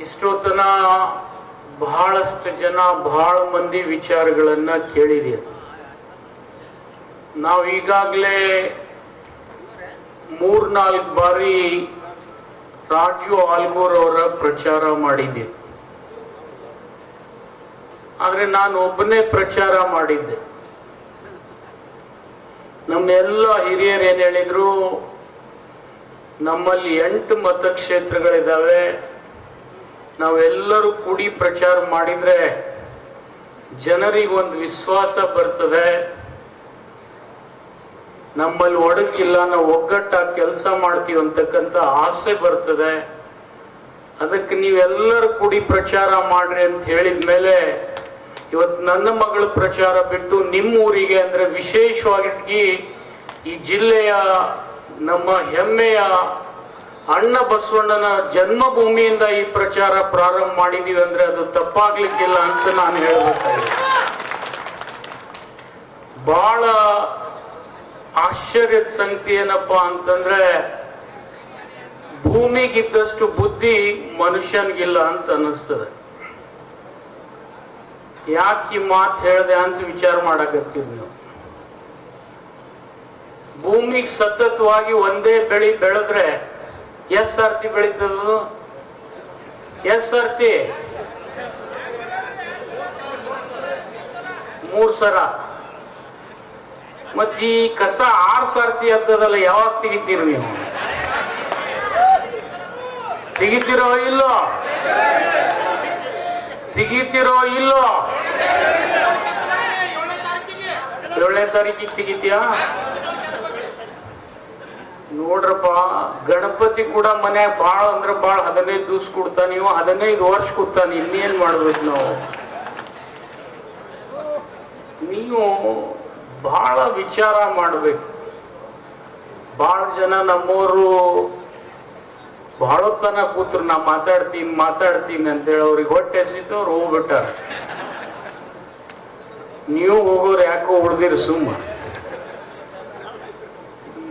ಇಷ್ಟೊತ್ತನ ಬಹಳಷ್ಟು ಜನ ಬಹಳ ಮಂದಿ ವಿಚಾರಗಳನ್ನ ಕೇಳಿದೀರಿ ನಾವು ಈಗಾಗಲೇ ಮೂರ್ನಾಲ್ಕು ಬಾರಿ ರಾಜು ಆಲ್ಗೂರ್ ಅವರ ಪ್ರಚಾರ ಮಾಡಿದ್ದೆ. ಆದರೆ ನಾನು ಒಬ್ಬನೇ ಪ್ರಚಾರ ಮಾಡಿದ್ದೆ. ನಮ್ಮೆಲ್ಲ ಹಿರಿಯರು ಏನು ಹೇಳಿದ್ರು, ನಮ್ಮಲ್ಲಿ ಎಂಟು ಮತಕ್ಷೇತ್ರಗಳಿದಾವೆ. ನಾವೆಲ್ಲರೂ ಕೂಡಿ ಪ್ರಚಾರ ಮಾಡಿದ್ರೆ ಜನರಿಗೆ ಒಂದು ವಿಶ್ವಾಸ ಬರ್ತದೆ. ನಮ್ಮಲ್ಲಿ ಒಡಕಿಲ್ಲ ನಾವು ಒಗ್ಗಟ್ಟಾಗಿ ಕೆಲಸ ಮಾಡ್ತೀವಿ ಅಂತಕ್ಕಂಥ ಆಸೆ ಬರ್ತದೆ. ಅದಕ್ಕೆ ನೀವೆಲ್ಲರೂ ಕೂಡಿ ಪ್ರಚಾರ ಮಾಡ್ರಿ ಅಂತ ಹೇಳಿದ ಮೇಲೆ ಇವತ್ತು ನನ್ನ ಮಗಳ ಪ್ರಚಾರ ಬಿಟ್ಟು ನಿಮ್ಮ ಊರಿಗೆ ಅಂದ್ರೆ ವಿಶೇಷವಾಗಿ ಈ ಜಿಲ್ಲೆಯ ನಮ್ಮ ಹೆಮ್ಮೆಯ ಅಣ್ಣ ಬಸವಣ್ಣನ ಜನ್ಮಭೂಮಿಯಿಂದ ಈ ಪ್ರಚಾರ ಪ್ರಾರಂಭ ಮಾಡಿದೀವಿ ಅಂದ್ರೆ ಅದು ತಪ್ಪಾಗ್ಲಿಕ್ಕಿಲ್ಲ ಅಂತ ನಾನು ಹೇಳ್ಬೇಕಾಗಿದೆ ಬಹಳ ಆಶ್ಚರ್ಯದ ಸಂಗತಿ ಏನಪ್ಪಾ ಅಂತಂದ್ರೆ ಭೂಮಿಗಿದ್ದಷ್ಟು ಬುದ್ಧಿ ಮನುಷ್ಯನಿಗಿಲ್ಲ ಅಂತ ಅನ್ನಿಸ್ತದೆ. ಯಾಕೆ ಈ ಮಾತು ಹೇಳಿದೆ ಅಂತ ವಿಚಾರ ಮಾಡಕತ್ತೀವಿ ನೀವು? ಭೂಮಿಗೆ ಸತತವಾಗಿ ಒಂದೇ ಬೆಳಿ ಬೆಳೆದ್ರೆ ಎಷ್ಟ್ ಸರ್ತಿ ಬೆಳೀತದ ಎಸ್ ಸರ್ತಿ ಮೂರ್ ಸರ. ಮತ್ ಈ ಕಸ ಆರ್ ಸರ್ತಿ ಅಂತದಲ್ಲ ಯಾವಾಗ ತೆಗಿತೀರಿ ನೀವು? ತೆಗಿತಿರೋ ಇಲ್ಲೋ? ತೆಗಿತಿರೋ ಇಲ್ಲೋ? ಏಳನೇ ತಾರೀಕಿಗೆ ತೆಗಿತೀಯಾ? ನೋಡ್ರಪ್ಪ, ಗಣಪತಿ ಕೂಡ ಮನೆ ಬಾಳ ಅಂದ್ರೆ ಬಾಳ ಹದಿನೈದು ದಿವ್ಸ ಕೊಡ್ತಾನ ನೀವು ಹದಿನೈದು ವರ್ಷ ಕೊಡ್ತಾನೆ ಇನ್ನೇನ್ ಮಾಡ್ಬೇಕು ನಾವು? ನೀವು ಬಹಳ ವಿಚಾರ ಮಾಡ್ಬೇಕು. ಬಹಳ ಜನ ನಮ್ಮವರು ಬಹಳ ತನ ಕೂತ್ರು, ನಾ ಮಾತಾಡ್ತೀನಿ ಮಾತಾಡ್ತೀನಿ ಅಂತೇಳಿ ಅವ್ರಿಗೆ ಹೊಟ್ಟೆ ಎಸಿತು ಅವ್ರು ಹೋಗ್ಬಿಟ್ಟಾರ. ನೀವು ಹೋಗೋರು ಯಾಕೋ ಉಳ್ದಿರಿ ಸುಮ್ಮ.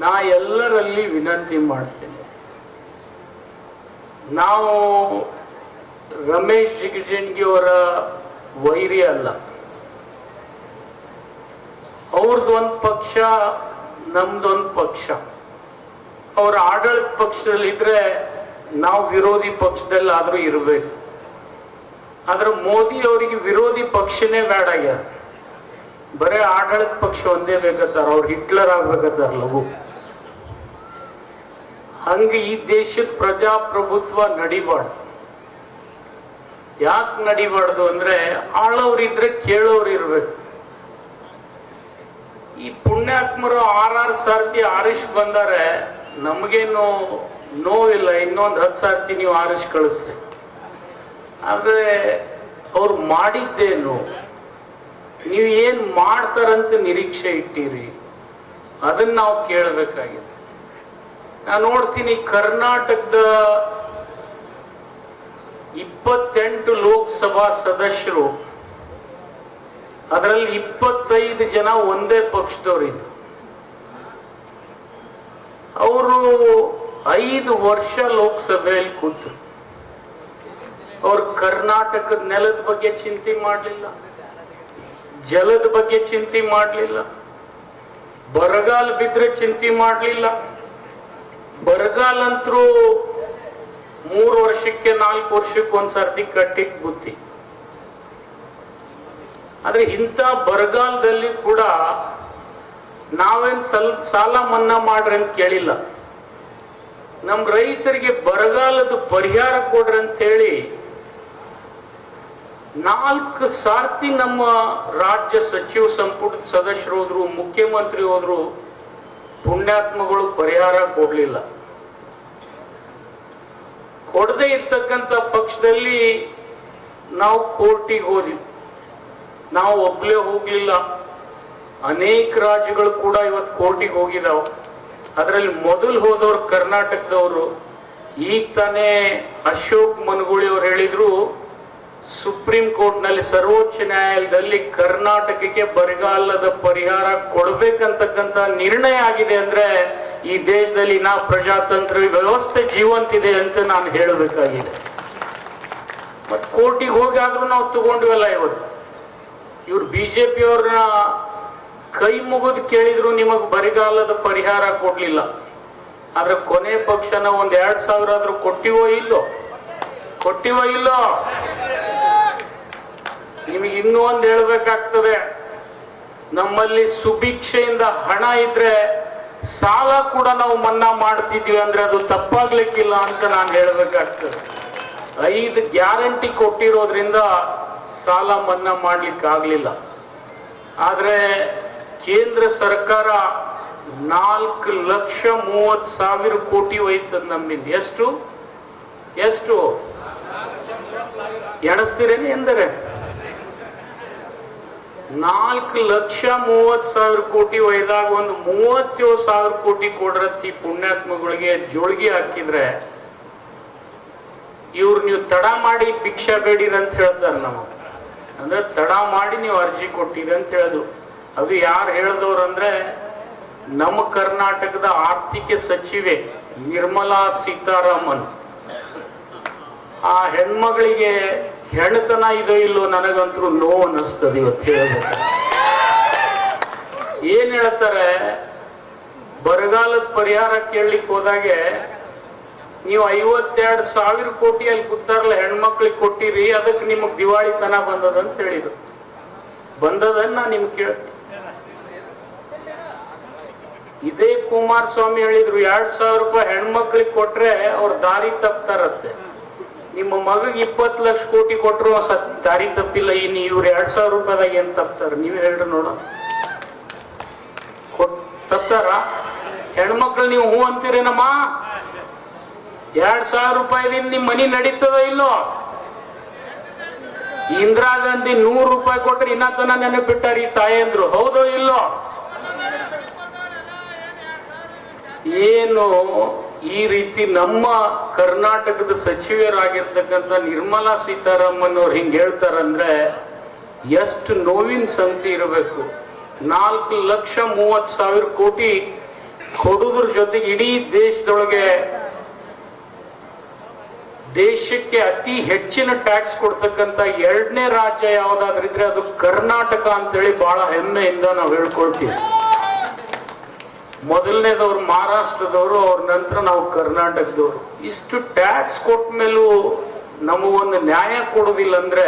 ನಾ ಎಲ್ಲರಲ್ಲಿ ವಿನಂತಿ ಮಾಡ್ತೇನೆ. ನಾವು ರಮೇಶ್ ಜಿಗಜಿಣಗಿ ಅವರ ವೈರಿ ಅಲ್ಲ. ಅವ್ರದ್ದು ಒಂದು ಪಕ್ಷ, ನಮ್ದೊಂದು ಪಕ್ಷ. ಅವ್ರ ಆಡಳಿತ ಪಕ್ಷದಲ್ಲಿ ಇದ್ರೆ ನಾವು ವಿರೋಧಿ ಪಕ್ಷದಲ್ಲಿ ಆದ್ರೂ ಇರಬೇಕು. ಆದ್ರೆ ಮೋದಿ ಅವರಿಗೆ ವಿರೋಧಿ ಪಕ್ಷನೇ ಬೇಡ ಆಗ್ಯಾರ. ಬರೇ ಆಡಳಿತ ಪಕ್ಷ ಒಂದೇ ಬೇಕತ್ತಾರ, ಅವ್ರು ಹಿಟ್ಲರ್ ಆಗ್ಬೇಕತ್ತಾರ ಲಘು. ಹಂಗೆ ಈ ದೇಶದ ಪ್ರಜಾಪ್ರಭುತ್ವ ನಡಿಬಾರ್ದು. ಯಾಕೆ ನಡಿಬಾರ್ದು ಅಂದ್ರೆ ಆಳವ್ರಿದ್ರೆ ಕೇಳೋರು ಇರ್ಬೇಕು. ಈ ಪುಣ್ಯಾತ್ಮರು ಆರ್ ಆರ್ ಸಾರ್ತಿ ಆರಿಸ್ ಬಂದಾರೆ, ನಮಗೇನು ನೋವಿಲ್ಲ, ಇನ್ನೊಂದು ಹತ್ತು ಸಾರ್ತಿ ನೀವು ಆರಿಸ್ ಕಳಿಸ್ರಿ. ಆದ್ರೆ ಅವ್ರು ಮಾಡಿದ್ದೇನು? ನೀವು ಏನ್ ಮಾಡ್ತಾರಂತ ನಿರೀಕ್ಷೆ ಇಟ್ಟಿರಿ? ಅದನ್ನ ನಾವು ಕೇಳಬೇಕಾಗಿದೆ. ನಾನು ನೋಡ್ತೀನಿ ಕರ್ನಾಟಕದ ಇಪ್ಪತ್ತೆಂಟು ಲೋಕಸಭಾ ಸದಸ್ಯರು. ಅದರಲ್ಲಿ ಇಪ್ಪತ್ತೈದು ಜನ ಒಂದೇ ಪಕ್ಷದವರಿದ್ರು ಅವರು ಐದು ವರ್ಷ ಲೋಕಸಭೆಯಲ್ಲಿ ಕೂತರು. ಅವ್ರು ಕರ್ನಾಟಕದ ನೆಲದ ಬಗ್ಗೆ ಚಿಂತೆ ಮಾಡಲಿಲ್ಲ. ಜಲದ ಬಗ್ಗೆ ಚಿಂತೆ ಮಾಡಲಿಲ್ಲ. ಬರಗಾಲ ಬಿದ್ರೆ ಚಿಂತೆ ಮಾಡಲಿಲ್ಲ. ಬರಗಾಲ ಅಂತರೂ ಮೂರು ವರ್ಷಕ್ಕೆ ನಾಲ್ಕು ವರ್ಷಕ್ಕೆ ಒಂದ್ಸರ್ತಿ ಕಟ್ಟಿಕ್ ಬುತ್ತಿ. ಆದ್ರೆ ಇಂಥ ಬರಗಾಲದಲ್ಲಿ ಕೂಡ ನಾವೇನ್ ಸಲ್, ಸಾಲ ಮನ್ನಾ ಮಾಡ್ರಿ ಅಂತ ಕೇಳಿಲ್ಲ. ನಮ್ ರೈತರಿಗೆ ಬರಗಾಲದ ಪರಿಹಾರ ಕೊಡ್ರಿ ಅಂತ ಹೇಳಿ ನಾಲ್ಕು ಸಾರ್ತಿ ನಮ್ಮ ರಾಜ್ಯ ಸಚಿವ ಸಂಪುಟದ ಸದಸ್ಯರು ಹೋದ್ರು, ಮುಖ್ಯಮಂತ್ರಿ ಹೋದ್ರು ಪುಣ್ಯಾತ್ಮಗಳು ಪರಿಹಾರ ಕೊಡಲಿಲ್ಲ. ಕೊಡದೇ ಇರ್ತಕ್ಕಂಥ ಪಕ್ಷದಲ್ಲಿ ನಾವು ಕೋರ್ಟಿಗೆ ಹೋದಿ ನಾವು ಒಬ್ಬಲೇ ಹೋಗ್ಲಿಲ್ಲ. ಅನೇಕ ರಾಜ್ಯಗಳು ಕೂಡ ಇವತ್ತು ಕೋರ್ಟಿಗೆ ಹೋಗಿದಾವೆ. ಅದರಲ್ಲಿ ಮೊದಲು ಹೋದವರು ಕರ್ನಾಟಕದವರು. ಈಗ ತಾನೇ ಅಶೋಕ್ ಮನಗೂಳಿ ಅವ್ರು ಹೇಳಿದ್ರು ಸುಪ್ರೀಂ ಕೋರ್ಟ್ನಲ್ಲಿ ಸರ್ವೋಚ್ಚ ನ್ಯಾಯಾಲಯದಲ್ಲಿ ಕರ್ನಾಟಕಕ್ಕೆ ಬರಗಾಲದ ಪರಿಹಾರ ಕೊಡ್ಬೇಕಂತಕ್ಕಂತ ನಿರ್ಣಯ ಆಗಿದೆ ಅಂದ್ರೆ ಈ ದೇಶದಲ್ಲಿ ನಾ ಪ್ರಜಾತಂತ್ರ ವ್ಯವಸ್ಥೆ ಜೀವಂತಿದೆ ಅಂತ ನಾನು ಹೇಳಬೇಕಾಗಿದೆ. ಮತ್ ಕೋರ್ಟಿಗೆ ಹೋಗಿ ಆದ್ರೂ ನಾವು ತಗೊಂಡ್ವಲ್ಲ ಇವತ್ತು. ಇವ್ರು ಬಿಜೆಪಿ ಅವ್ರನ್ನ ಕೈ ಮುಗಿದು ಕೇಳಿದ್ರು ನಿಮಗ್ ಬರಿಗಾಲದ ಪರಿಹಾರ ಕೊಡ್ಲಿಲ್ಲ. ಆದ್ರೆ ಕೊನೆ ಪಕ್ಷನ ಒಂದ್ ಎರಡ್ ಸಾವಿರ ಆದ್ರೂ ಕೊಟ್ಟಿವೋ ಇಲ್ಲೋ? ಕೊಟ್ಟಿವೋ ಇಲ್ಲೋ? ನಿಮಗೆ ಇನ್ನೂ ಒಂದು ಹೇಳ್ಬೇಕಾಗ್ತದೆ. ನಮ್ಮಲ್ಲಿ ಸುಭಿಕ್ಷೆಯಿಂದ ಹಣ ಇದ್ರೆ ಸಾಲ ಕೂಡ ನಾವು ಮನ್ನಾ ಮಾಡ್ತಿದ್ವಿ ಅಂದ್ರೆ ಅದು ತಪ್ಪಾಗ್ಲಿಕ್ಕಿಲ್ಲ ಅಂತ ನಾನು ಹೇಳ್ಬೇಕಾಗ್ತದೆ. ಐದು ಗ್ಯಾರಂಟಿ ಕೊಟ್ಟಿರೋದ್ರಿಂದ ಸಾಲ ಮನ್ನಾ ಮಾಡ್ಲಿಕ್ಕೆ ಆಗ್ಲಿಲ್ಲ ಆದ್ರೆ ಕೇಂದ್ರ ಸರ್ಕಾರ ನಾಲ್ಕು ಲಕ್ಷ ಮೂವತ್ ಸಾವಿರ ಕೋಟಿ ಹೋಯ್ತದ ನಮ್ಮಿಂದ ಎಷ್ಟು? ಎಷ್ಟು? ಎಡಸ್ತೀರೇನು ಎಂದರೆ? ನಾಲ್ಕು ಲಕ್ಷ ಮೂವತ್ ಸಾವಿರ ಕೋಟಿ ಒಯ್ದಾಗ ಒಂದು ಮೂವತ್ತೇಳು ಸಾವಿರ ಕೋಟಿ ಕೊಡ್ರತ್ತಿ ಪುಣ್ಯಾತ್ಮಗಳಿಗೆ ಜೋಳಿಗೆ ಹಾಕಿದ್ರೆ ಇವ್ರು ನೀವು ತಡ ಮಾಡಿ ಭಿಕ್ಷಾ ಬೇಡಿರ ಅಂತ ಹೇಳ್ತಾರೆ ನಾವು ಅಂದ್ರೆ ತಡ ಮಾಡಿ ನೀವು ಅರ್ಜಿ ಕೊಟ್ಟಿರಿ ಅಂತ ಹೇಳುದು. ಅದು ಯಾರು ಹೇಳಿದವ್ರು ಅಂದ್ರೆ ನಮ್ಮ ಕರ್ನಾಟಕದ ಆರ್ಥಿಕ ಸಚಿವೆ ನಿರ್ಮಲಾ ಸೀತಾರಾಮನ್. ಆ ಹೆಣ್ಮಗಳಿಗೆ ಹೆಣ್ತನ ಇದೋ ಇಲ್ಲೋ ನನಗಂತೂ ನೋವು ಅನ್ನಿಸ್ತದೆ ಇವತ್ತು ಹೇಳ್ಬೇಕು. ಏನ್ ಹೇಳ್ತಾರೆ? ಬರಗಾಲದ ಪರಿಹಾರ ಕೇಳಲಿಕ್ಕೆ ಹೋದಾಗೆ ನೀವು ಐವತ್ತೆರಡು ಸಾವಿರ ಕೋಟಿ ಅಲ್ಲಿ ಕೂತಾರಲ್ಲ ಹೆಣ್ಮಕ್ಳಿಗೆ ಕೊಟ್ಟಿರಿ, ಅದಕ್ಕೆ ನಿಮಗ್ ದಿವಾಳಿತನ ಬಂದದ ಅಂತ ಹೇಳಿದ್ರು. ಬಂದದನ್ನ ನಿಮ್ಗೆ ಕೇಳ್ತೀನಿ. ಇದೇ ಕುಮಾರಸ್ವಾಮಿ ಹೇಳಿದ್ರು, ಎರಡ್ ಸಾವಿರ ರೂಪಾಯಿ ಹೆಣ್ಮಕ್ಳಿಗೆ ಕೊಟ್ರೆ ಅವ್ರ ದಾರಿ ತಪ್ತಾರತ್ತೆ ನಿಮ್ಮ ಮಗಗೆ ಇಪ್ಪತ್ತು ಲಕ್ಷ ಕೋಟಿ ಕೊಟ್ಟರು ಸತ್ ದಾರಿ ತಪ್ಪಿಲ್ಲ, ಇನ್ನು ಇವ್ರು ಎರಡ್ ಸಾವಿರ ರೂಪಾಯಿದಾಗ ಏನ್ ತಪ್ತಾರ? ನೀವ್ ಹೇಳ್ರಿ ನೋಡ. ತಪ್ತಾರ? ಹೆಣ್ಮಕ್ಳು ನೀವು ಹೂ ಅಂತೀರೇನಮ್ಮ? ಎರಡ್ ಸಾವಿರ ರೂಪಾಯಿದಿಂದ ನಿಮ್ ಮನಿ ನಡೀತದ ಇಲ್ಲೋ? ಇಂದಿರಾ ಗಾಂಧಿ ನೂರು ರೂಪಾಯಿ ಕೊಟ್ರೆ ಇನ್ನ ತನ ನೆನಪಿಟ್ಟಾರ ಈ ತಾಯಂದ್ರು ಹೌದೋ ಇಲ್ಲೋ? ಏನು ಈ ರೀತಿ ನಮ್ಮ ಕರ್ನಾಟಕದ ಸಚಿವರಾಗಿರ್ತಕ್ಕಂಥ ನಿರ್ಮಲಾ ಸೀತಾರಾಮನ್ ಅವ್ರು ಹಿಂಗ್ ಹೇಳ್ತಾರಂದ್ರೆ, ಎಷ್ಟು ನೋವಿನ ಸಂತಿ ಇರಬೇಕು. ನಾಲ್ಕು ಲಕ್ಷ ಮೂವತ್ ಸಾವಿರ ಕೋಟಿ ಕೊಡುದ್ರ ಜೊತೆಗೆ ಇಡೀ ದೇಶದೊಳಗೆ ದೇಶಕ್ಕೆ ಅತಿ ಹೆಚ್ಚಿನ ಟ್ಯಾಕ್ಸ್ ಕೊಡ್ತಕ್ಕಂತ ಎರಡನೇ ರಾಜ್ಯ ಯಾವ್ದಾದ್ರಿದ್ರೆ ಅದು ಕರ್ನಾಟಕ ಅಂತೇಳಿ ಬಹಳ ಹೆಮ್ಮೆಯಿಂದ ನಾವು ಹೇಳ್ಕೊಳ್ತೀವಿ. ಮೊದಲನೇದವ್ರು ಮಹಾರಾಷ್ಟ್ರದವರು, ಅವ್ರ ನಂತರ ನಾವು ಕರ್ನಾಟಕದವರು. ಇಷ್ಟು ಟ್ಯಾಕ್ಸ್ ಕೊಟ್ಟ ಮೇಲೂ ನಮಗೊಂದು ನ್ಯಾಯ ಕೊಡೋದಿಲ್ಲ ಅಂದ್ರೆ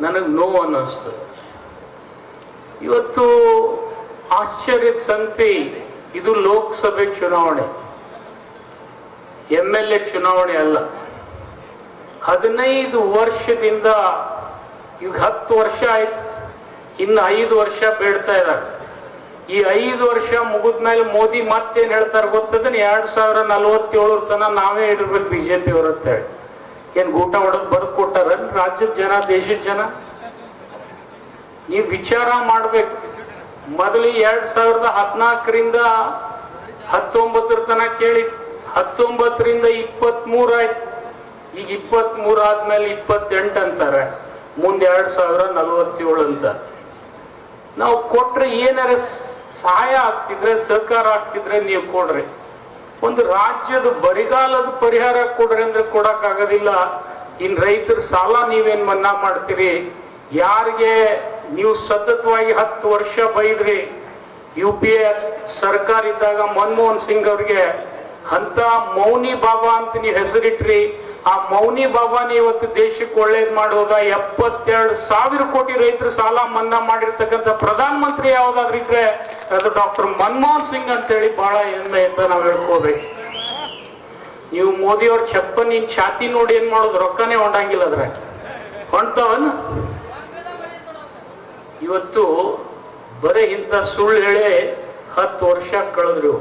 ನನಗೆ ನೋವು ಅನ್ನಿಸ್ತದೆ. ಇವತ್ತು ಆಶ್ಚರ್ಯದ ಸಂತಿ ಇದು ಲೋಕಸಭೆ ಚುನಾವಣೆ. ಎಂ ಎಲ್ ಎ ಚುನಾವಣೆ ಅಲ್ಲ. ಹದಿನೈದು ವರ್ಷದಿಂದ, ಈಗ ಹತ್ತು ವರ್ಷ ಆಯ್ತು. ಇನ್ನು ಐದು ವರ್ಷ ಬೇಡ್ತಾ ಇದ್ದಾರೆ. ಈ ಐದು ವರ್ಷ ಮುಗಿದ ಮೇಲೆ ಮೋದಿ ಮತ್ತೇನು ಹೇಳ್ತಾರೆ ಗೊತ್ತದನ್? ಎರಡ್ ಸಾವಿರ ನಲವತ್ತೇಳರ ತನ ನಾವೇ ಇರ್ಬೇಕು ಬಿಜೆಪಿ ಅವ್ರ ಅಂತ ಹೇಳಿ. ಏನ್ ಊಟ ಹೊಡೆದ್ ಬರೆದು ಕೊಟ್ಟಾರ ರಾಜ್ಯದ ಜನ, ದೇಶದ ಜನ? ನೀವು ವಿಚಾರ ಮಾಡ್ಬೇಕು. ಮೊದಲು ಎರಡ್ ಸಾವಿರದ ಹದಿನಾಲ್ಕರಿಂದ ಹತ್ತೊಂಬತ್ತರ ತನ ಕೇಳಿ, ಹತ್ತೊಂಬತ್ತರಿಂದ ಇಪ್ಪತ್ತ್ ಆಯ್ತು. ಈಗ ಇಪ್ಪತ್ತ್ ಮೂರ್ ಆದ್ಮೇಲೆ ಇಪ್ಪತ್ತೆಂಟು ಅಂತಾರೆ. ಮುಂದೆ ಎರಡ್ ಸಾವಿರ ನಲವತ್ತೇಳು ಅಂತ. ನಾವು ಕೊಟ್ರೆ ಏನಾರ ಸಹಾಯ ಆಗ್ತಿದ್ರೆ, ಸಹಕಾರ ಆಗ್ತಿದ್ರೆ ನೀವು ಕೊಡ್ರಿ. ಒಂದು ರಾಜ್ಯದ ಬರಿಗಾಲದ ಪರಿಹಾರ ಕೊಡ್ರಿ ಅಂದ್ರೆ ಕೊಡಕ್ ಆಗೋದಿಲ್ಲ ಇನ್ ರೈತರ ಸಾಲ ನೀವೇನ್ ಮನ್ನಾ ಮಾಡ್ತೀರಿ? ಯಾರಿಗೆ ನೀವು ಸತತವಾಗಿ ಹತ್ತು ವರ್ಷ ಬೈದ್ರಿ. ಯು ಪಿ ಎ ಸರ್ಕಾರ ಇದ್ದಾಗ ಮನಮೋಹನ್ ಸಿಂಗ್ ಅವ್ರಿಗೆ ಅಂತ ಮೌನಿ ಬಾಬಾ ಅಂತ ನೀವು ಹೆಸರಿಟ್ರಿ. ಆ ಮೌನಿ ಭವಾನಿ ಇವತ್ತು ದೇಶಕ್ಕೆ ಒಳ್ಳೇದು ಮಾಡೋದ ಎಪ್ಪತ್ತೆರಡು ಸಾವಿರ ಕೋಟಿ ರೈತರ ಸಾಲ ಮನ್ನಾ ಮಾಡಿರ್ತಕ್ಕಂಥ ಪ್ರಧಾನ ಮಂತ್ರಿ ಯಾವ್ದಾದ್ರು ಇದ್ರೆ ಅದು ಡಾಕ್ಟರ್ ಮನಮೋಹನ್ ಸಿಂಗ್ ಅಂತೇಳಿ ಬಹಳ ಹೆಮ್ಮೆ ಅಂತ ನಾವು ಹೇಳ್ಕೋಬೇಕು ನೀವು ಮೋದಿ ಅವ್ರ ಚಪ್ಪನಿ ಛಾತಿ ನೋಡಿ ಏನ್ ಮಾಡೋದು? ರೊಕ್ಕನೇ ಹೊಂಡಂಗಿಲ್ಲ ಅದ್ರ ಹೊಂಟವನ್? ಇವತ್ತು ಬರೀ ಇಂಥ ಸುಳ್ಳು ಹೇಳಿ ಹತ್ತು ವರ್ಷ ಕಳೆದ್ರು.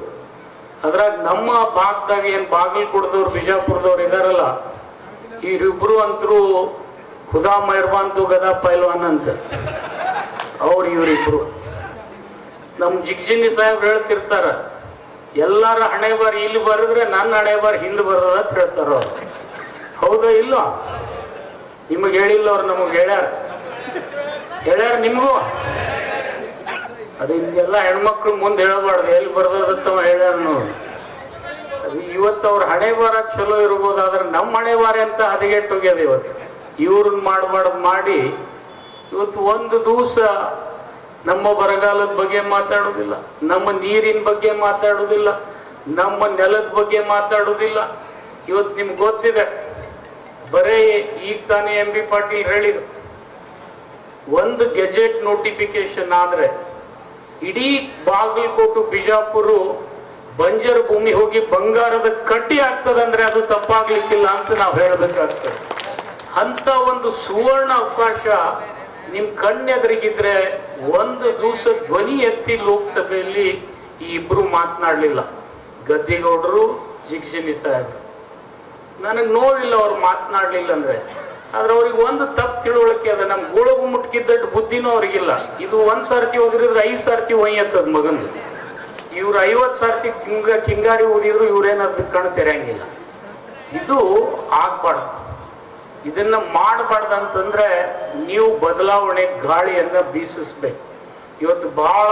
ಅದ್ರಾಗ ನಮ್ಮ ಭಾಗದಾಗ ಏನ್ ಬಾಗಲಕೋಟದವ್ರು, ಬಿಜಾಪುರದವ್ರು ಇದಾರಲ್ಲ, ಇವರಿಬ್ರು ಅಂತರೂ ಖುದಾ ಮೆಹರ್ಬಾನ್ತು ಗದಾ ಪೈಲ್ವಾನ್ ಅಂತ. ಅವ್ರು ಇವರಿಬ್ರು. ನಮ್ ಜಿಗ್ಜಿನಿ ಸಾಹೇಬ್ರು ಹೇಳ್ತಿರ್ತಾರ, ಎಲ್ಲಾರ ಹಣೆ ಬಾರಿ ಇಲ್ಲಿ ಬರೆದ್ರೆ ನನ್ನ ಹಣೆ ಬಾರಿ ಹಿಂದೆ ಬರೋದ ಅಂತ ಹೇಳ್ತಾರ ಅವ್ರು. ಹೌದಾ ಇಲ್ಲ? ನಿಮಗೆ ಹೇಳಿಲ್ಲ ಅವ್ರು ನಮಗೆ ಹೇಳ್ಯಾರ. ಹೇಳ್ಯಾರ ನಿಮಗೂ? ಅದು ಹಿಂಗೆಲ್ಲ ಹೆಣ್ಮಕ್ಳು ಮುಂದೆ ಹೇಳಬಾರ್ದು. ಎಲ್ಲಿ ಬರ್ದದಂತ ಹೇಳ್ಯಾರ ನಾವು ಅದು ಇವತ್ತು ಅವ್ರ ಹಣೆ ಬಾರ ಚಲೋ ಇರ್ಬೋದಾದ್ರೆ ನಮ್ಮ ಹಣೆ ಬಾರ ಅಂತ ಹದಗೆಟ್ಟು ಹೋಗ್ಯದ ಇವತ್ತು. ಇವ್ರನ್ನ ಮಾಡಬಾರ್ದು ಮಾಡಿ ಇವತ್ತು ಒಂದು ದಿವಸ ನಮ್ಮ ಬರಗಾಲದ ಬಗ್ಗೆ ಮಾತಾಡೋದಿಲ್ಲ. ನಮ್ಮ ನೀರಿನ ಬಗ್ಗೆ ಮಾತಾಡೋದಿಲ್ಲ. ನಮ್ಮ ನೆಲದ ಬಗ್ಗೆ ಮಾತಾಡೋದಿಲ್ಲ. ಇವತ್ತು ನಿಮ್ಗೆ ಗೊತ್ತಿದೆ. ಬರೇ ಈಗ ತಾನೇ ಎಂ ಬಿ ಪಾಟೀಲ್ ಹೇಳಿದ್ರು. ಒಂದು ಗೆಜೆಟ್ ನೋಟಿಫಿಕೇಶನ್ ಆದ್ರೆ ಇಡೀ ಬಾಗಲಕೋಟು ಬಿಜಾಪುರ ಬಂಜರು ಭೂಮಿ ಹೋಗಿ ಬಂಗಾರದ ಕಡ್ಡಿ ಆಗ್ತದಂದ್ರೆ ಅದು ತಪ್ಪಾಗ್ಲಿಕ್ಕಿಲ್ಲ ಅಂತ ನಾವು ಹೇಳಬೇಕಾಗ್ತದೆ. ಅಂತ ಒಂದು ಸುವರ್ಣ ಅವಕಾಶ ನಿಮ್ ಕಣ್ಣೆದರಿಗಿದ್ರೆ ಒಂದು ದಿವಸ ಧ್ವನಿ ಎತ್ತಿ ಲೋಕಸಭೆಯಲ್ಲಿ ಈ ಇಬ್ರು ಮಾತನಾಡ್ಲಿಲ್ಲ. ಗದ್ದಿಗೌಡರು ಜಿಗ್ಜಿನಿ ಸಾಹೇಬ್ರು. ನನಗೆ ನೋವಿಲ್ಲ ಅವ್ರು ಮಾತನಾಡ್ಲಿಲ್ಲ ಅಂದ್ರೆ. ಆದ್ರೆ ಅವ್ರಿಗೆ ಒಂದು ತಪ್ಪು ತಿಳುವಳಿಕೆ ಅದ, ನಮ್ ಗುಳಗು ಮುಟ್ಕಿದ್ದಟ್ಟು ಬುದ್ಧಿನೂ ಅವ್ರಿಗಿಲ್ಲ. ಇದು ಒಂದ್ ಸರ್ತಿ ಓದಿದ್ರೆ ಐದ್ ಸರ್ತಿ ಒಯ್ಯತ್ತದ ಮಗನ್. ಇವ್ರು ಐವತ್ ಸರ್ತಿ ಕಿಂಗ ಕಿಂಗಾರಿ ಓದಿದ್ರು ಇವ್ರೇನಾದ್ರು ಕಣ್ಣು ತೆರೆಯಂಗಿಲ್ಲ. ಇದು ಆಗ್ಬಾರ್ದು. ಇದನ್ನ ಮಾಡಬಾರ್ದು ಅಂತಂದ್ರೆ ನೀವು ಬದಲಾವಣೆ ಗಾಳಿಯನ್ನ ಬೀಸಿಸ್ಬೇಕು. ಇವತ್ತು ಬಹಳ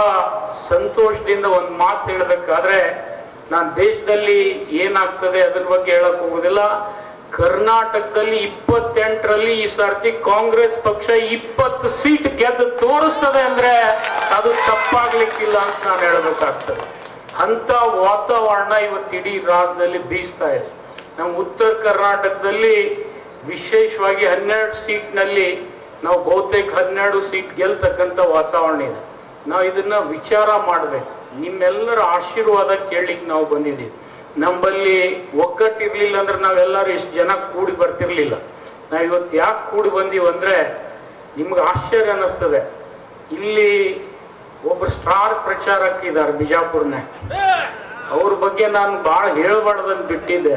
ಸಂತೋಷದಿಂದ ಒಂದು ಮಾತು ಹೇಳ್ಬೇಕಾದ್ರೆ, ನಾನು ದೇಶದಲ್ಲಿ ಏನಾಗ್ತದೆ ಅದ್ರ ಬಗ್ಗೆ ಹೇಳಕ್ ಹೋಗುದಿಲ್ಲ. ಕರ್ನಾಟಕದಲ್ಲಿ ಇಪ್ಪತ್ತೆಂಟರಲ್ಲಿ ಈ ಸರ್ತಿ ಕಾಂಗ್ರೆಸ್ ಪಕ್ಷ ಇಪ್ಪತ್ತು ಸೀಟ್ ಗೆದ್ದು ತೋರಿಸ್ತದೆ ಅಂದ್ರೆ ಅದು ತಪ್ಪಾಗ್ಲಿಕ್ಕಿಲ್ಲ ಅಂತ ನಾನು ಹೇಳಬೇಕಾಗ್ತದೆ. ಅಂತ ವಾತಾವರಣ ಇವತ್ತು ಇಡೀ ರಾಜ್ಯದಲ್ಲಿ ಬೀಸ್ತಾ ಇದೆ. ನಮ್ಮ ಉತ್ತರ ಕರ್ನಾಟಕದಲ್ಲಿ ವಿಶೇಷವಾಗಿ ಹನ್ನೆರಡು ಸೀಟ್ನಲ್ಲಿ ನಾವು ಬಹುತೇಕ ಹನ್ನೆರಡು ಸೀಟ್ ಗೆಲ್ತಕ್ಕಂಥ ವಾತಾವರಣ ಇದೆ. ನಾವು ಇದನ್ನ ವಿಚಾರ ಮಾಡ್ಬೇಕು. ನಿಮ್ಮೆಲ್ಲರ ಆಶೀರ್ವಾದ ಕೇಳಲಿಕ್ಕೆ ನಾವು ಬಂದಿದ್ದೀವಿ. ನಮ್ಮಲ್ಲಿ ಒಗ್ಗಟ್ಟಿರ್ಲಿಲ್ಲ ಅಂದ್ರೆ ನಾವೆಲ್ಲರೂ ಇಷ್ಟು ಜನ ಕೂಡಿ ಬರ್ತಿರ್ಲಿಲ್ಲ. ನಾವು ಇವತ್ತು ಯಾಕೆ ಕೂಡಿ ಬಂದೀವಿ ಅಂದ್ರೆ ನಿಮ್ಗೆ ಆಶ್ಚರ್ಯ ಅನ್ನಿಸ್ತದೆ. ಇಲ್ಲಿ ಒಬ್ಬರು ಸ್ಟಾರ್ ಪ್ರಚಾರಕ್ಕಿದ್ದಾರೆ ಬಿಜಾಪುರ್ನ. ಅವ್ರ ಬಗ್ಗೆ ನಾನು ಭಾಳ ಹೇಳಬಾರ್ದಂತ ಬಿಟ್ಟಿದ್ದೆ.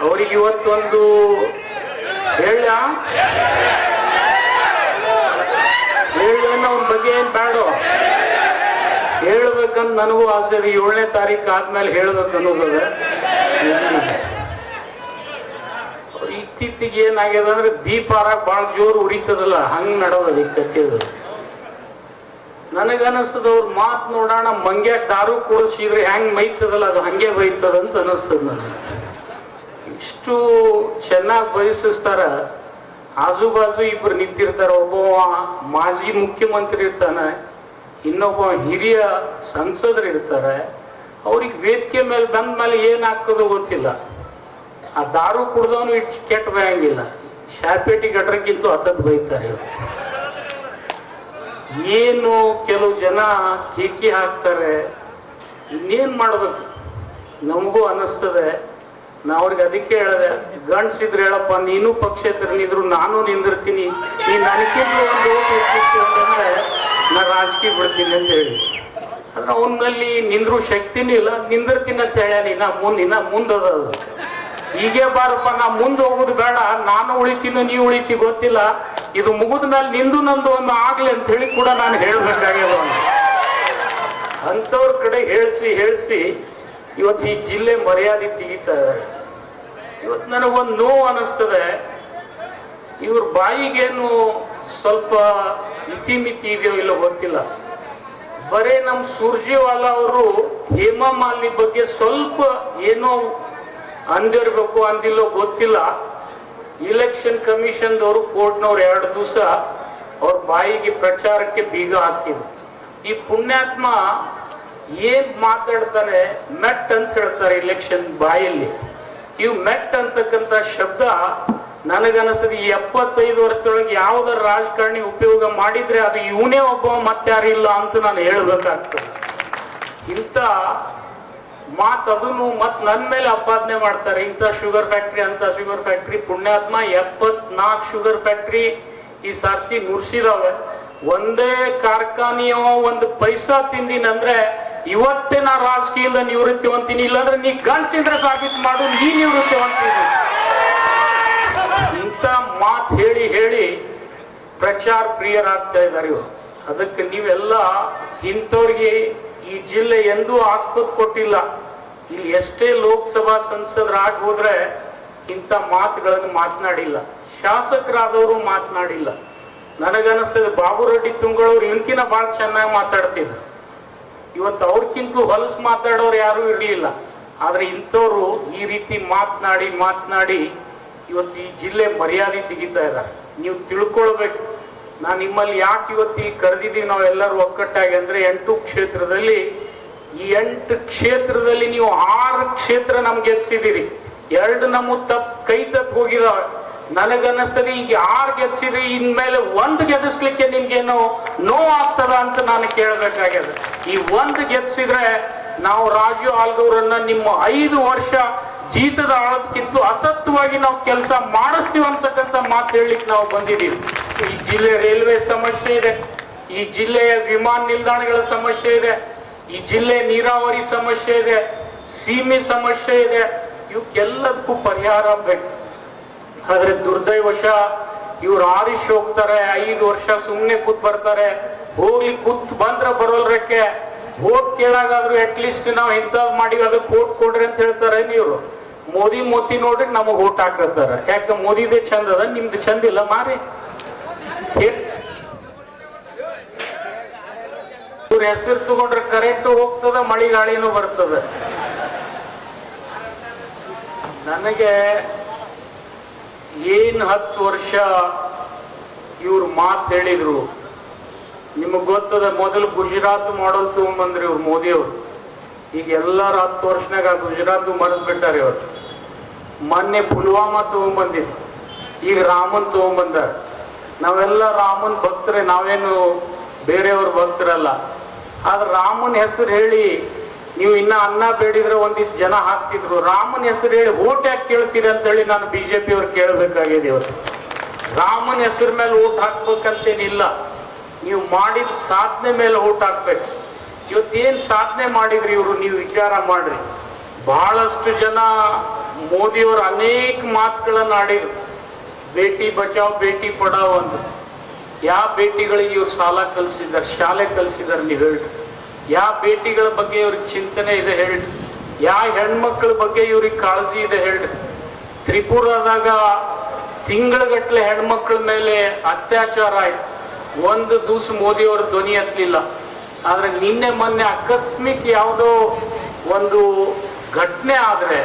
ಅವ್ರಿಗೆ ಇವತ್ತೊಂದು ಹೇಳ ಹೇಳ ಅವ್ರ ಬಗ್ಗೆ ಏನು ಬೇಡ ಹೇಳ್ಬೇಕಂತ ನನಗೂ ಆಸೆ ಇದೆ ಏಳನೇ ತಾರೀಕು ಆದ್ಮೇಲೆ ಹೇಳ್ಬೇಕನ್ನೋದ್ರೆ ಇತ್ತೀಚೆಗೆ ಏನಾಗ್ಯದ ಅಂದ್ರೆ ದೀಪಾರ ಭಾಳ ಜೋರು ಹಂಗ್ ನಡೋದದ ಈ ಕಥೆದು. ನನಗನಿಸ್ತದ ಅವ್ರ ಮಾತು ನೋಡೋಣ, ಮಂಗ್ಯ ದಾರು ಕೂಡಿಸಿದ್ರೆ ಹೆಂಗ್ ಮೈತದಲ್ಲ, ಅದು ಹಂಗೆ ಬೈತದ ಅಂತ ಅನಿಸ್ತದ ನನಗೆ. ಇಷ್ಟು ಚೆನ್ನಾಗಿ ಬಯಸಿಸ್ತಾರ. ಆಜು ಬಾಜು ಇಬ್ರು ನಿಂತಿರ್ತಾರ ಒಬ್ಬ ಮಾಜಿ ಮುಖ್ಯಮಂತ್ರಿ ಇರ್ತಾನೆ ಇನ್ನೊಬ್ಬ ಹಿರಿಯ ಸಂಸದರು ಇರ್ತಾರೆ, ಅವ್ರಿಗೆ ವೇದಿಕೆ ಮೇಲೆ ಬಂದ ಮೇಲೆ ಏನಾಗ್ತದೋ ಗೊತ್ತಿಲ್ಲ. ಆ ದಾರು ಕುಡ್ದವನು ಇಟ್ಟು ಕೆಟ್ಟ ಬಯಂಗಿಲ್ಲ. ಶಾಪೇಟಿ ಗಟ್ರಕ್ಕಿಂತ ಅಡ್ಡದ್ದು ಬೈತಾರೆ ಇವರು. ಏನು ಕೆಲವು ಜನ ಕೇಕಿ ಹಾಕ್ತಾರೆ, ಇನ್ನೇನ್ ಮಾಡಬೇಕು? ನಮಗೂ ಅನ್ನಿಸ್ತದೆ ನಾ ಅವ್ರಿಗೆ ಅದಕ್ಕೆ ಹೇಳಿದೆ ಗಂಡ್ಸಿದ್ರೆ ಹೇಳಪ್ಪ, ನೀನು ಪಕ್ಷೇತರನಿದ್ರು, ನಾನು ನಿಂದಿರ್ತೀನಿ. ನೀ ನನಗೆ ಒಂದು ಅಂತಂದ್ರೆ ನಾ ರಾಜಕೀಯ ಬಿಡ್ತೀನಿ ಅಂತ ಹೇಳಿ. ಅಂದ್ರೆ ಅವನಲ್ಲಿ ನಿಂದ್ರು ಶಕ್ತಿನೂ ಇಲ್ಲ, ನಿಂದಿರ್ತೀನಿ ಅಂತ ಹೇಳ್ಯಾನಿ ನಾ ಮುಂದ್ ಇನ್ನ ಮುಂದದ ಅದು ಹೀಗೆ ಬಾರಪ್ಪ, ನಾ ಮುಂದೆ ಹೋಗುದು ಬೇಡ, ನಾನು ಉಳಿತೀನಿ ನೀವು ಉಳಿತಿ ಗೊತ್ತಿಲ್ಲ. ಇದು ಮುಗಿದ ಮೇಲೆ ನಿಂದು ನಂದು ಒಂದು ಆಗ್ಲಿ ಅಂತ ಹೇಳಿ ಕೂಡ ನಾನು ಹೇಳ್ಬೇಕಾಗ್ಯದ ಅಂಥವ್ರ ಕಡೆ ಹೇಳ್ಸಿ ಹೇಳ್ಸಿ ಇವತ್ತು ಈ ಜಿಲ್ಲೆ ಮರ್ಯಾದೆ ತೆಗಿತ ಇವತ್ ಇವತ್ತು ನನಗೊಂದು ನೋವು ಅನಿಸ್ತದೆ. ಇವ್ರ ಬಾಯಿಗೇನು ಸ್ವಲ್ಪ ಇತಿಮಿತಿ ಇದೆಯೋ ಇಲ್ಲೋ ಗೊತ್ತಿಲ್ಲ. ಬರೇ ನಮ್ಮ ಸುರ್ಜಿವಾಲಾ ಅವರು ಹೇಮಾ ಮಾಲಿನಿ ಬಗ್ಗೆ ಸ್ವಲ್ಪ ಏನೋ ಅಂದಿರ್ಬೇಕು ಅಂದಿಲ್ಲೋ ಗೊತ್ತಿಲ್ಲ. ಇಲೆಕ್ಷನ್ ಕಮಿಷನ್ದವರು ಕೋರ್ಟ್ನವ್ರು ಎರಡು ದಿವಸ ಅವ್ರ ಬಾಯಿಗೆ ಪ್ರಚಾರಕ್ಕೆ ಬೀಗ ಹಾಕಿದ್ರು. ಈ ಪುಣ್ಯಾತ್ಮ ಏನ್ ಮಾತಾಡ್ತಾನೆ ಮೆಟ್ ಅಂತ ಹೇಳ್ತಾರೆ ಇಲೆಕ್ಷನ್ ಬಾಯಲ್ಲಿ. ಇವು ಮೆಟ್ ಅಂತಕ್ಕಂಥ ಶಬ್ದ ನನಗನ್ನಿಸ್ತದೆ ಈ ಎಪ್ಪತ್ತೈದು ವರ್ಷದೊಳಗೆ ಯಾವ್ದಾರ ರಾಜಕಾರಣಿ ಉಪಯೋಗ ಮಾಡಿದ್ರೆ ಅದು ಇವನೇ ಒಬ್ಬ ಮತ್ತಾರಿಲ್ಲ ಅಂತ ನಾನು ಹೇಳ್ಬೇಕಾಗ್ತದೆ. ಇಂಥ ಮಾತ್ ಅದನ್ನು ಮತ್ ನನ್ ಮೇಲೆ ಅಪಾದನೆ ಮಾಡ್ತಾರೆ. ಇಂಥ ಶುಗರ್ ಫ್ಯಾಕ್ಟ್ರಿ ಅಂತ ಶುಗರ್ ಫ್ಯಾಕ್ಟ್ರಿ ಪುಣ್ಯಾತ್ಮ ಎಪ್ಪತ್ನಾಲ್ಕು ಶುಗರ್ ಫ್ಯಾಕ್ಟ್ರಿ ಈ ಸರ್ತಿ ನುರ್ಸಿದಾವೆ. ಒಂದೇ ಕಾರ್ಖಾನೆಯ ಒಂದು ಪೈಸಾ ತಿಂದಿನಂದ್ರೆ ಇವತ್ತೇ ನಾ ರಾಜಕೀಯದ ನಿವೃತ್ತಿ ಹೊಂತೀನಿ ಇಲ್ಲಾಂದ್ರೆ ನೀ ಗಂಡ್ಸಿದ್ರೆ ಸಾಬೀತು ಮಾಡು, ನೀ ನಿವೃತ್ತಿ ಹೊಂತೀನಿ ಮಾತು ಹೇಳಿ ಹೇಳಿ ಪ್ರಚಾರ ಪ್ರಿಯರಾಗ್ತಾ ಇದ್ದಾರೆ ಇವರು. ಅದಕ್ಕೆ ನೀವೆಲ್ಲ ಇಂಥವ್ರಿಗೆ ಈ ಜಿಲ್ಲೆ ಎಂದೂ ಆಸ್ಪತ್ ಕೊಟ್ಟಿಲ್ಲ. ಇಲ್ಲಿ ಎಷ್ಟೇ ಲೋಕಸಭಾ ಸಂಸದರಾಗಿ ಹೋದ್ರೆ ಇಂಥ ಮಾತುಗಳನ್ನು ಮಾತನಾಡಿಲ್ಲ. ಶಾಸಕರಾದವರು ಮಾತನಾಡಿಲ್ಲ. ನನಗನ್ನಿಸ್ತದೆ ಬಾಬು ರೆಡ್ಡಿ ತುಂಗಳವ್ರು ಇವನ್ಕಿನ ಭಾಳ ಚೆನ್ನಾಗಿ ಮಾತಾಡ್ತಿದ್ರು. ಇವತ್ತು ಅವ್ರಕ್ಕಿಂತ ಹೊಲಸು ಮಾತಾಡೋರು ಯಾರೂ ಇರಲಿಲ್ಲ. ಆದರೆ ಇಂಥವ್ರು ಈ ರೀತಿ ಮಾತನಾಡಿ ಮಾತನಾಡಿ ಇವತ್ತು ಈ ಜಿಲ್ಲೆ ಮರ್ಯಾದೆ ತೆಗಿತಾ ಇದ್ದಾರೆ. ನೀವು ತಿಳ್ಕೊಳ್ಬೇಕು. ನಾನು ನಿಮ್ಮಲ್ಲಿ ಯಾಕೆ ಇವತ್ತು ಈ ಕರೆದಿದ್ದೀವಿ ನಾವೆಲ್ಲರೂ ಒಕ್ಕಟ್ಟಾಗಿ ಅಂದ್ರೆ ಎಂಟು ಕ್ಷೇತ್ರದಲ್ಲಿ, ಈ ಎಂಟು ಕ್ಷೇತ್ರದಲ್ಲಿ ನೀವು ಆರು ಕ್ಷೇತ್ರ ನಮ್ಗೆ ಗೆಲ್ಸಿದಿರಿ ಎರಡು ನಮ್ಮ ತಪ್ಪು, ಕೈ ತಪ್ಪು ಹೋಗಿದಾವೆ ನನಗನ್ನಿಸ್ತದೆ ಈಗ ಆರು ಗೆದ್ಸಿದ್ರಿ ಇನ್ಮೇಲೆ ಒಂದು ಗೆದಿಸ್ಲಿಕ್ಕೆ ನಿಮ್ಗೇನು ನೋವು ಆಗ್ತದ ಅಂತ ನಾನು ಕೇಳಬೇಕಾಗ್ಯದ ಈ ಒಂದು ಗೆದ್ಸಿದ್ರೆ ನಾವು ರಾಜು ಆಲ್ಗೌರನ್ನ ನಿಮ್ಮ ಐದು ವರ್ಷ ಜೀತದ ಆಳದಕ್ಕಿಂತ ಅತತ್ವವಾಗಿ ನಾವು ಕೆಲಸ ಮಾಡಿಸ್ತೀವಿ ಅಂತಕ್ಕಂಥ ಮಾತು ಹೇಳಲಿಕ್ಕೆ ನಾವು ಬಂದಿದ್ದೀವಿ. ಈ ಜಿಲ್ಲೆ ರೈಲ್ವೆ ಸಮಸ್ಯೆ ಇದೆ. ಈ ಜಿಲ್ಲೆಯ ವಿಮಾನ ನಿಲ್ದಾಣಗಳ ಸಮಸ್ಯೆ ಇದೆ. ಈ ಜಿಲ್ಲೆ ನೀರಾವರಿ ಸಮಸ್ಯೆ ಇದೆ. ಸೀಮೆ ಸಮಸ್ಯೆ ಇದೆ. ಇವಕ್ಕೆಲ್ಲದಕ್ಕೂ ಪರಿಹಾರ ಬೇಕು. ಆದ್ರೆ ದುರ್ದೈವಶ ಇವ್ರು ಆರಿಶ್ ಹೋಗ್ತಾರೆ, ಐದು ವರ್ಷ ಸುಮ್ಮನೆ ಕೂತ್ ಬರ್ತಾರೆ. ಹೋಗ್ಲಿ, ಕೂತ್ ಬಂದ್ರೆ ಬರೋಲ್ರಕ್ಕೆ. ಓಟ್ ಕೇಳಾಗಾದ್ರು ಅಟ್ಲೀಸ್ಟ್ ನಾವು ಇಂಥದ್ ಮಾಡಿ ಅದಕ್ಕೆ ಓಟ್ ಕೊಡ್ರಿ ಅಂತ ಹೇಳ್ತಾರೆ ಇವ್ರು ಮೋದಿ ಮೋತಿ ನೋಡ್ರಿ ನಮಗ್ ಓಟ್ ಹಾಕತ್ತಾರ ಯಾಕ ಮೋದಿದೇ ಚಂದ ಅದ? ನಿಮ್ದು ಚಂದ ಇಲ್ಲ ಮಾರಿ ಇವ್ರ ಹೆಸರು ತಗೊಂಡ್ರೆ ಕರೆಂಟ್ ಹೋಗ್ತದ ಮಳಿ ಗಾಳಿನೂ ಬರ್ತದೆ. ನನಗೆ ಏನ್ ಹತ್ತು ವರ್ಷ ಇವ್ರು ಮಾತು ಹೇಳಿದ್ರು. ನಿಮಗ್ ಗೊತ್ತದ, ಮೊದಲು ಗುಜರಾತ್ ಮಾಡಲ್ ತಗೊಂಡ್ಬಂದ್ರಿ ಇವ್ರು ಮೋದಿ ಅವರು ಈಗ ಎಲ್ಲರೂ ಹತ್ತು ವರ್ಷನಾಗ ಗುಜರಾತ್ ಮರೆದು ಬಿಟ್ಟಾರೆ ಇವತ್ತು ಮೊನ್ನೆ ಪುಲ್ವಾಮಾ ತಗೊಂಡ್ಬಂದಿತ್ತು ಈಗ ರಾಮನ್ ತಗೊಂಡ್ಬಂದ ನಾವೆಲ್ಲ ರಾಮನ್ ಭಕ್ತರೆ, ನಾವೇನು ಬೇರೆಯವ್ರ ಭಕ್ತರಲ್ಲ. ಆದ್ರೆ ರಾಮನ್ ಹೆಸರು ಹೇಳಿ, ನೀವು ಇನ್ನ ಅನ್ನ ಬೇಡಿದ್ರೆ ಒಂದಿಷ್ಟು ಜನ ಹಾಕ್ತಿದ್ರು. ರಾಮನ್ ಹೆಸರು ಹೇಳಿ ಓಟ್ ಯಾಕೆ ಕೇಳ್ತೀರಿ ಅಂತ ಹೇಳಿ ನಾನು ಬಿಜೆಪಿ ಅವ್ರು ಕೇಳಬೇಕಾಗಿದೆ ಇವತ್ತು ರಾಮನ್ ಹೆಸರು ಮೇಲೆ ಓಟ್ ಹಾಕ್ಬೇಕಂತೇನಿಲ್ಲ. ನೀವು ಮಾಡಿದ ಸಾಧನೆ ಮೇಲೆ ಓಟ್ ಹಾಕ್ಬೇಕು. ಇವತ್ತೇನ್ ಸಾಧನೆ ಮಾಡಿದ್ರಿ ಇವರು? ನೀವು ವಿಚಾರ ಮಾಡ್ರಿ. ಬಹಳಷ್ಟು ಜನ ಮೋದಿಯವರು ಅನೇಕ ಮಾತುಗಳನ್ನು ಆಡಿದ್ರು. ಬೇಟಿ ಬಚಾವ್, ಭೇಟಿ ಪಡಾವ್ ಅಂತ ಯಾವ ಭೇಟಿಗಳಿಗೆ ಇವ್ರು ಸಾಲ ಕಲಿಸಿದ್ದಾರೆ, ಶಾಲೆ ಕಲಿಸಿದ್ದಾರೆ ನೀವು ಹೇಳ್ರಿ. ಯಾವ ಬೇಟಿಗಳ ಬಗ್ಗೆ ಇವ್ರಿಗೆ ಚಿಂತನೆ ಇದೆ ಹೇಳ್ರಿ. ಯಾವ ಹೆಣ್ಮಕ್ಳ ಬಗ್ಗೆ ಇವ್ರಿಗೆ ಕಾಳಜಿ ಇದೆ ಹೇಳ್ರಿ. ತ್ರಿಪುರಾದಾಗ ತಿಂಗಳಗಟ್ಟಲೆ ಹೆಣ್ಮಕ್ಳ ಮೇಲೆ ಅತ್ಯಾಚಾರ ಆಯ್ತು. ಒಂದು ದಿವಸ ಮೋದಿ ಅವರು ಧ್ವನಿ ಎತ್ತಲಿಲ್ಲ. ಆದ್ರೆ ನಿನ್ನೆ ಮೊನ್ನೆ ಆಕಸ್ಮಿಕ್ ಯಾವುದೋ ಒಂದು ಘಟನೆ ಆದ್ರೆ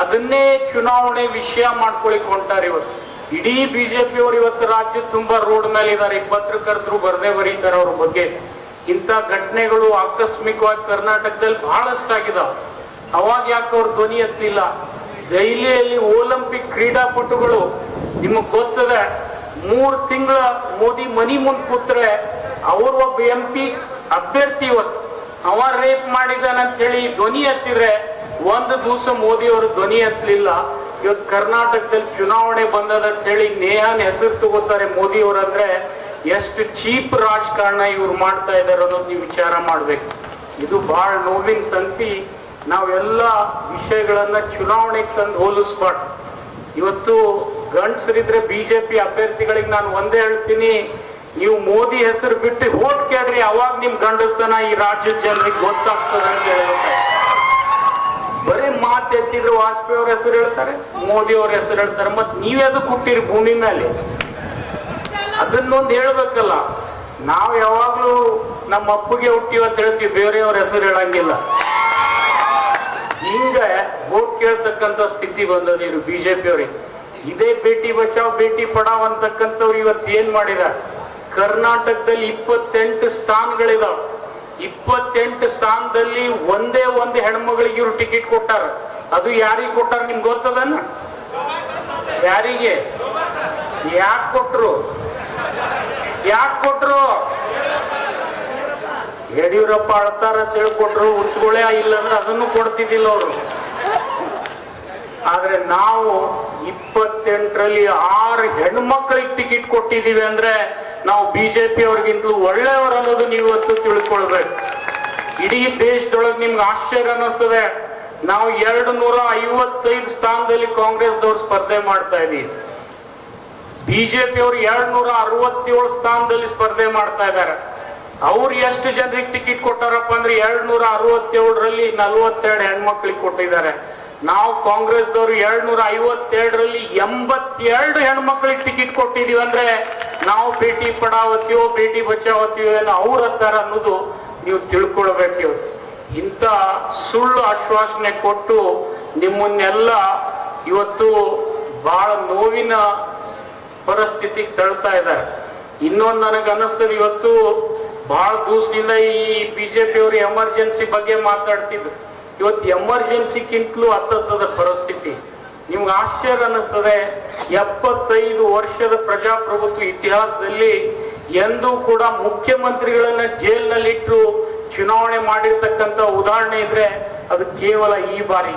ಅದನ್ನೇ ಚುನಾವಣೆ ವಿಷಯ ಮಾಡ್ಕೊಳಿಕ್ ಹೊಂಟಾರೆ ಇವತ್ತು. ಇಡೀ ಬಿಜೆಪಿ ಅವರು ಇವತ್ತು ರಾಜ್ಯ ತುಂಬಾ ರೋಡ್ ಮೇಲೆ ಇದ್ದಾರೆ ಪತ್ರಕರ್ತರು ಬರದೇ ಬರೀತಾರೆ ಅವ್ರ ಬಗ್ಗೆ. ಇಂಥ ಘಟನೆಗಳು ಆಕಸ್ಮಿಕವಾಗಿ ಕರ್ನಾಟಕದಲ್ಲಿ ಬಹಳಷ್ಟು ಆಗಿದಾವೆ. ಅವಾಗ ಯಾಕೆ ಅವ್ರ ಧ್ವನಿ ಎತ್ತಲಿಲ್ಲ? ದೆಹಲಿಯಲ್ಲಿ ಒಲಿಂಪಿಕ್ ಕ್ರೀಡಾಪಟುಗಳು, ನಿಮಗ್ ಗೊತ್ತದೆ, ಮೂರು ತಿಂಗಳ ಮೋದಿ ಮನಿ ಮುಂದೆ ಕೂತ್ರೆ ಅವ್ರ ಒಬ್ಬ ಎಂ ಪಿ ಅಭ್ಯರ್ಥಿ ಇವತ್ತು. ಅವ ರೇಪ್ ಮಾಡಿದಾನಂತ ಹೇಳಿ ಧ್ವನಿ ಎತ್ತಿದ್ರೆ ಒಂದು ದಿವಸ ಮೋದಿ ಅವರು ಧ್ವನಿ ಎತ್ತಲಿಲ್ಲ. ಇವತ್ತು ಕರ್ನಾಟಕದಲ್ಲಿ ಚುನಾವಣೆ ಬಂದದ ಅಂತ ಹೇಳಿ ನೇಹನ್ ಹೆಸರು ತಗೋತಾರೆ ಮೋದಿ ಅವರಂದ್ರೆ ಎಷ್ಟು ಚೀಪ್ ರಾಜಕಾರಣ ಇವ್ರು ಮಾಡ್ತಾ ಇದ್ದಾರೆ ಅನ್ನೋದು ನೀವು ವಿಚಾರ ಮಾಡ್ಬೇಕು. ಇದು ಬಹಳ ನೋವಿನ ಸಂತಿ ನಾವೆಲ್ಲ ವಿಷಯಗಳನ್ನ ಚುನಾವಣೆಗೆ ತಂದು ಹೋಲಿಸ್ಬಾರ್ದು. ಇವತ್ತು ಗಂಡಸರಿದ್ರೆ ಬಿಜೆಪಿ ಅಭ್ಯರ್ಥಿಗಳಿಗೆ ನಾನು ಒಂದೇ ಹೇಳ್ತೀನಿ. ನೀವು ಮೋದಿ ಹೆಸರು ಬಿಟ್ಟು ಓಟ್ ಕೇಳ್ರಿ ಅವಾಗ ನಿಮ್ ಗಂಡಸ್ತನ ಈ ರಾಜ್ಯದ ಜನರಿಗೆ ಗೊತ್ತಾಗ್ತದೆ ಅಂತ ಹೇಳ್ತಾರೆ ಬರೀ ಮಾತು ಎತ್ತಿದ್ರು ವಾಜಪೇಯಿ ಅವ್ರ ಹೆಸರು ಹೇಳ್ತಾರೆ, ಮೋದಿ ಅವ್ರ ಹೆಸರು ಹೇಳ್ತಾರೆ. ಮತ್ ನೀವೇದು ಕೊಟ್ಟಿರಿ ಭೂಮಿ ಮೇಲೆ. ಅದನ್ನೊಂದು ಹೇಳ್ಬೇಕಲ್ಲ. ನಾವು ಯಾವಾಗ್ಲೂ ನಮ್ಮ ಅಪ್ಪಗೆ ಹುಟ್ಟಿವ ಅಂತ ಹೇಳ್ತೀವಿ, ಬೇರೆಯವ್ರ ಹೆಸರು ಹೇಳಂಗಿಲ್ಲ. ಹಿಂಗ ಓಟ್ ಕೇಳ್ತಕ್ಕಂತ ಸ್ಥಿತಿ ಬಂದದ ಇವರು ಬಿಜೆಪಿ ಅವ್ರಿಗೆ ಇದೇ ಬೇಟಿ ಬಚಾವ್ ಬೇಟಿ ಪಡಾವ್ ಅಂತಕ್ಕಂಥವ್ರು ಇವತ್ತು ಏನ್ ಮಾಡಿದಾರೆ ಕರ್ನಾಟಕದಲ್ಲಿ ಇಪ್ಪತ್ತೆಂಟು ಸ್ಥಾನಗಳಿದಾವ. ಇಪ್ಪತ್ತೆಂಟು ಸ್ಥಾನದಲ್ಲಿ ಒಂದೇ ಒಂದು ಹೆಣ್ಮಗಳಿಗೆ ಟಿಕೆಟ್ ಕೊಟ್ಟಾರ. ಅದು ಯಾರಿಗೆ ಕೊಟ್ಟಾರ ನಿಮ್ಗೆ ಗೊತ್ತದನ? ಯಾರಿಗೆ? ಯಾಕೆ ಕೊಟ್ರು? ಯಾಕೆ ಕೊಟ್ರು? ಯಡಿಯೂರಪ್ಪ ಅಳ್ತಾರ ಅಂತ ಹೇಳ್ಕೊಟ್ರು ಇಲ್ಲ ಅಂದ್ರೆ ಅದನ್ನು ಕೊಡ್ತಿದ್ದಿಲ್ಲ ಅವರು. ಆದ್ರೆ ನಾವು ಇಪ್ಪತ್ತೆಂಟರಲ್ಲಿ ಆರು ಹೆಣ್ಮಕ್ಳಿಗೆ ಟಿಕೆಟ್ ಕೊಟ್ಟಿದ್ದೀವಿ ಅಂದ್ರೆ ನಾವು ಬಿಜೆಪಿ ಅವ್ರಿಗಿಂತಲೂ ಒಳ್ಳೆಯವರು ಅನ್ನೋದು ನೀವು ಇವತ್ತು ತಿಳ್ಕೊಳ್ಬೇಕು. ಇಡೀ ದೇಶದೊಳಗೆ ನಿಮ್ಗೆ ಆಶ್ಚರ್ಯ ಅನ್ನಿಸ್ತದೆ. ನಾವು ಎರಡು ನೂರ ಐವತ್ತೈದು ಸ್ಥಾನದಲ್ಲಿ ಕಾಂಗ್ರೆಸ್ದವ್ರು ಸ್ಪರ್ಧೆ ಮಾಡ್ತಾ ಇದೀವಿ ಬಿಜೆಪಿ ಅವರು ಎರಡ್ ನೂರ ಅರವತ್ತೇಳು ಸ್ಥಾನದಲ್ಲಿ ಸ್ಪರ್ಧೆ ಮಾಡ್ತಾ ಇದ್ದಾರೆ. ಅವ್ರು ಎಷ್ಟು ಜನರಿಗೆ ಟಿಕೆಟ್ ಕೊಟ್ಟಾರಪ್ಪ ಅಂದ್ರೆ ಎರಡ್ ನೂರ ಅರವತ್ತೇಳರಲ್ಲಿ ನಲವತ್ತೆರಡು ಹೆಣ್ಮಕ್ಳಿಗೆ ಕೊಟ್ಟಿದ್ದಾರೆ. ನಾವು ಕಾಂಗ್ರೆಸ್ದವರು ಎರಡ್ ನೂರ ಐವತ್ತೆರಡರಲ್ಲಿ ಎಂಬತ್ತೆರಡು ಹೆಣ್ಮಕ್ಳಿಗೆ ಟಿಕೆಟ್ ಕೊಟ್ಟಿದೀವಿ ಅಂದ್ರೆ ನಾವು ಭೇಟಿ ಪಡಾವತಿಯೋ ಭೇಟಿ ಬಚಾವತಿಯೋ ಏನೋ ಅವ್ರ ಹತ್ತಾರ ಅನ್ನೋದು ನೀವು ತಿಳ್ಕೊಳ್ಬೇಕು ಇಂಥ ಸುಳ್ಳು ಆಶ್ವಾಸನೆ ಕೊಟ್ಟು ನಿಮ್ಮನ್ನೆಲ್ಲ ಇವತ್ತು ಬಹಳ ನೋವಿನ ಪರಿಸ್ಥಿತಿಗೆ ತಳ್ತಾ ಇದ್ದಾರೆ. ಇನ್ನೊಂದು ನನಗೆ ಅನ್ನಿಸ್ತದೆ ಇವತ್ತು ಬಹಳ ದಿವಸದಿಂದ ಈ ಬಿಜೆಪಿ ಅವರು ಎಮರ್ಜೆನ್ಸಿ ಬಗ್ಗೆ ಮಾತಾಡ್ತಿದ್ರು. ಇವತ್ತು ಎಮರ್ಜೆನ್ಸಿಗಿಂತಲೂ ಹತ್ತದ ಪರಿಸ್ಥಿತಿ. ನಿಮ್ಗೆ ಆಶ್ಚರ್ಯ ಅನ್ನಿಸ್ತದೆ, ಎಪ್ಪತ್ತೈದು ವರ್ಷದ ಪ್ರಜಾಪ್ರಭುತ್ವ ಇತಿಹಾಸದಲ್ಲಿ ಎಂದೂ ಕೂಡ ಮುಖ್ಯಮಂತ್ರಿಗಳನ್ನ ಜೈಲಿನಲ್ಲಿಟ್ಟು ಚುನಾವಣೆ ಮಾಡಿರ್ತಕ್ಕಂಥ ಉದಾಹರಣೆ ಇದ್ರೆ ಅದು ಕೇವಲ ಈ ಬಾರಿ.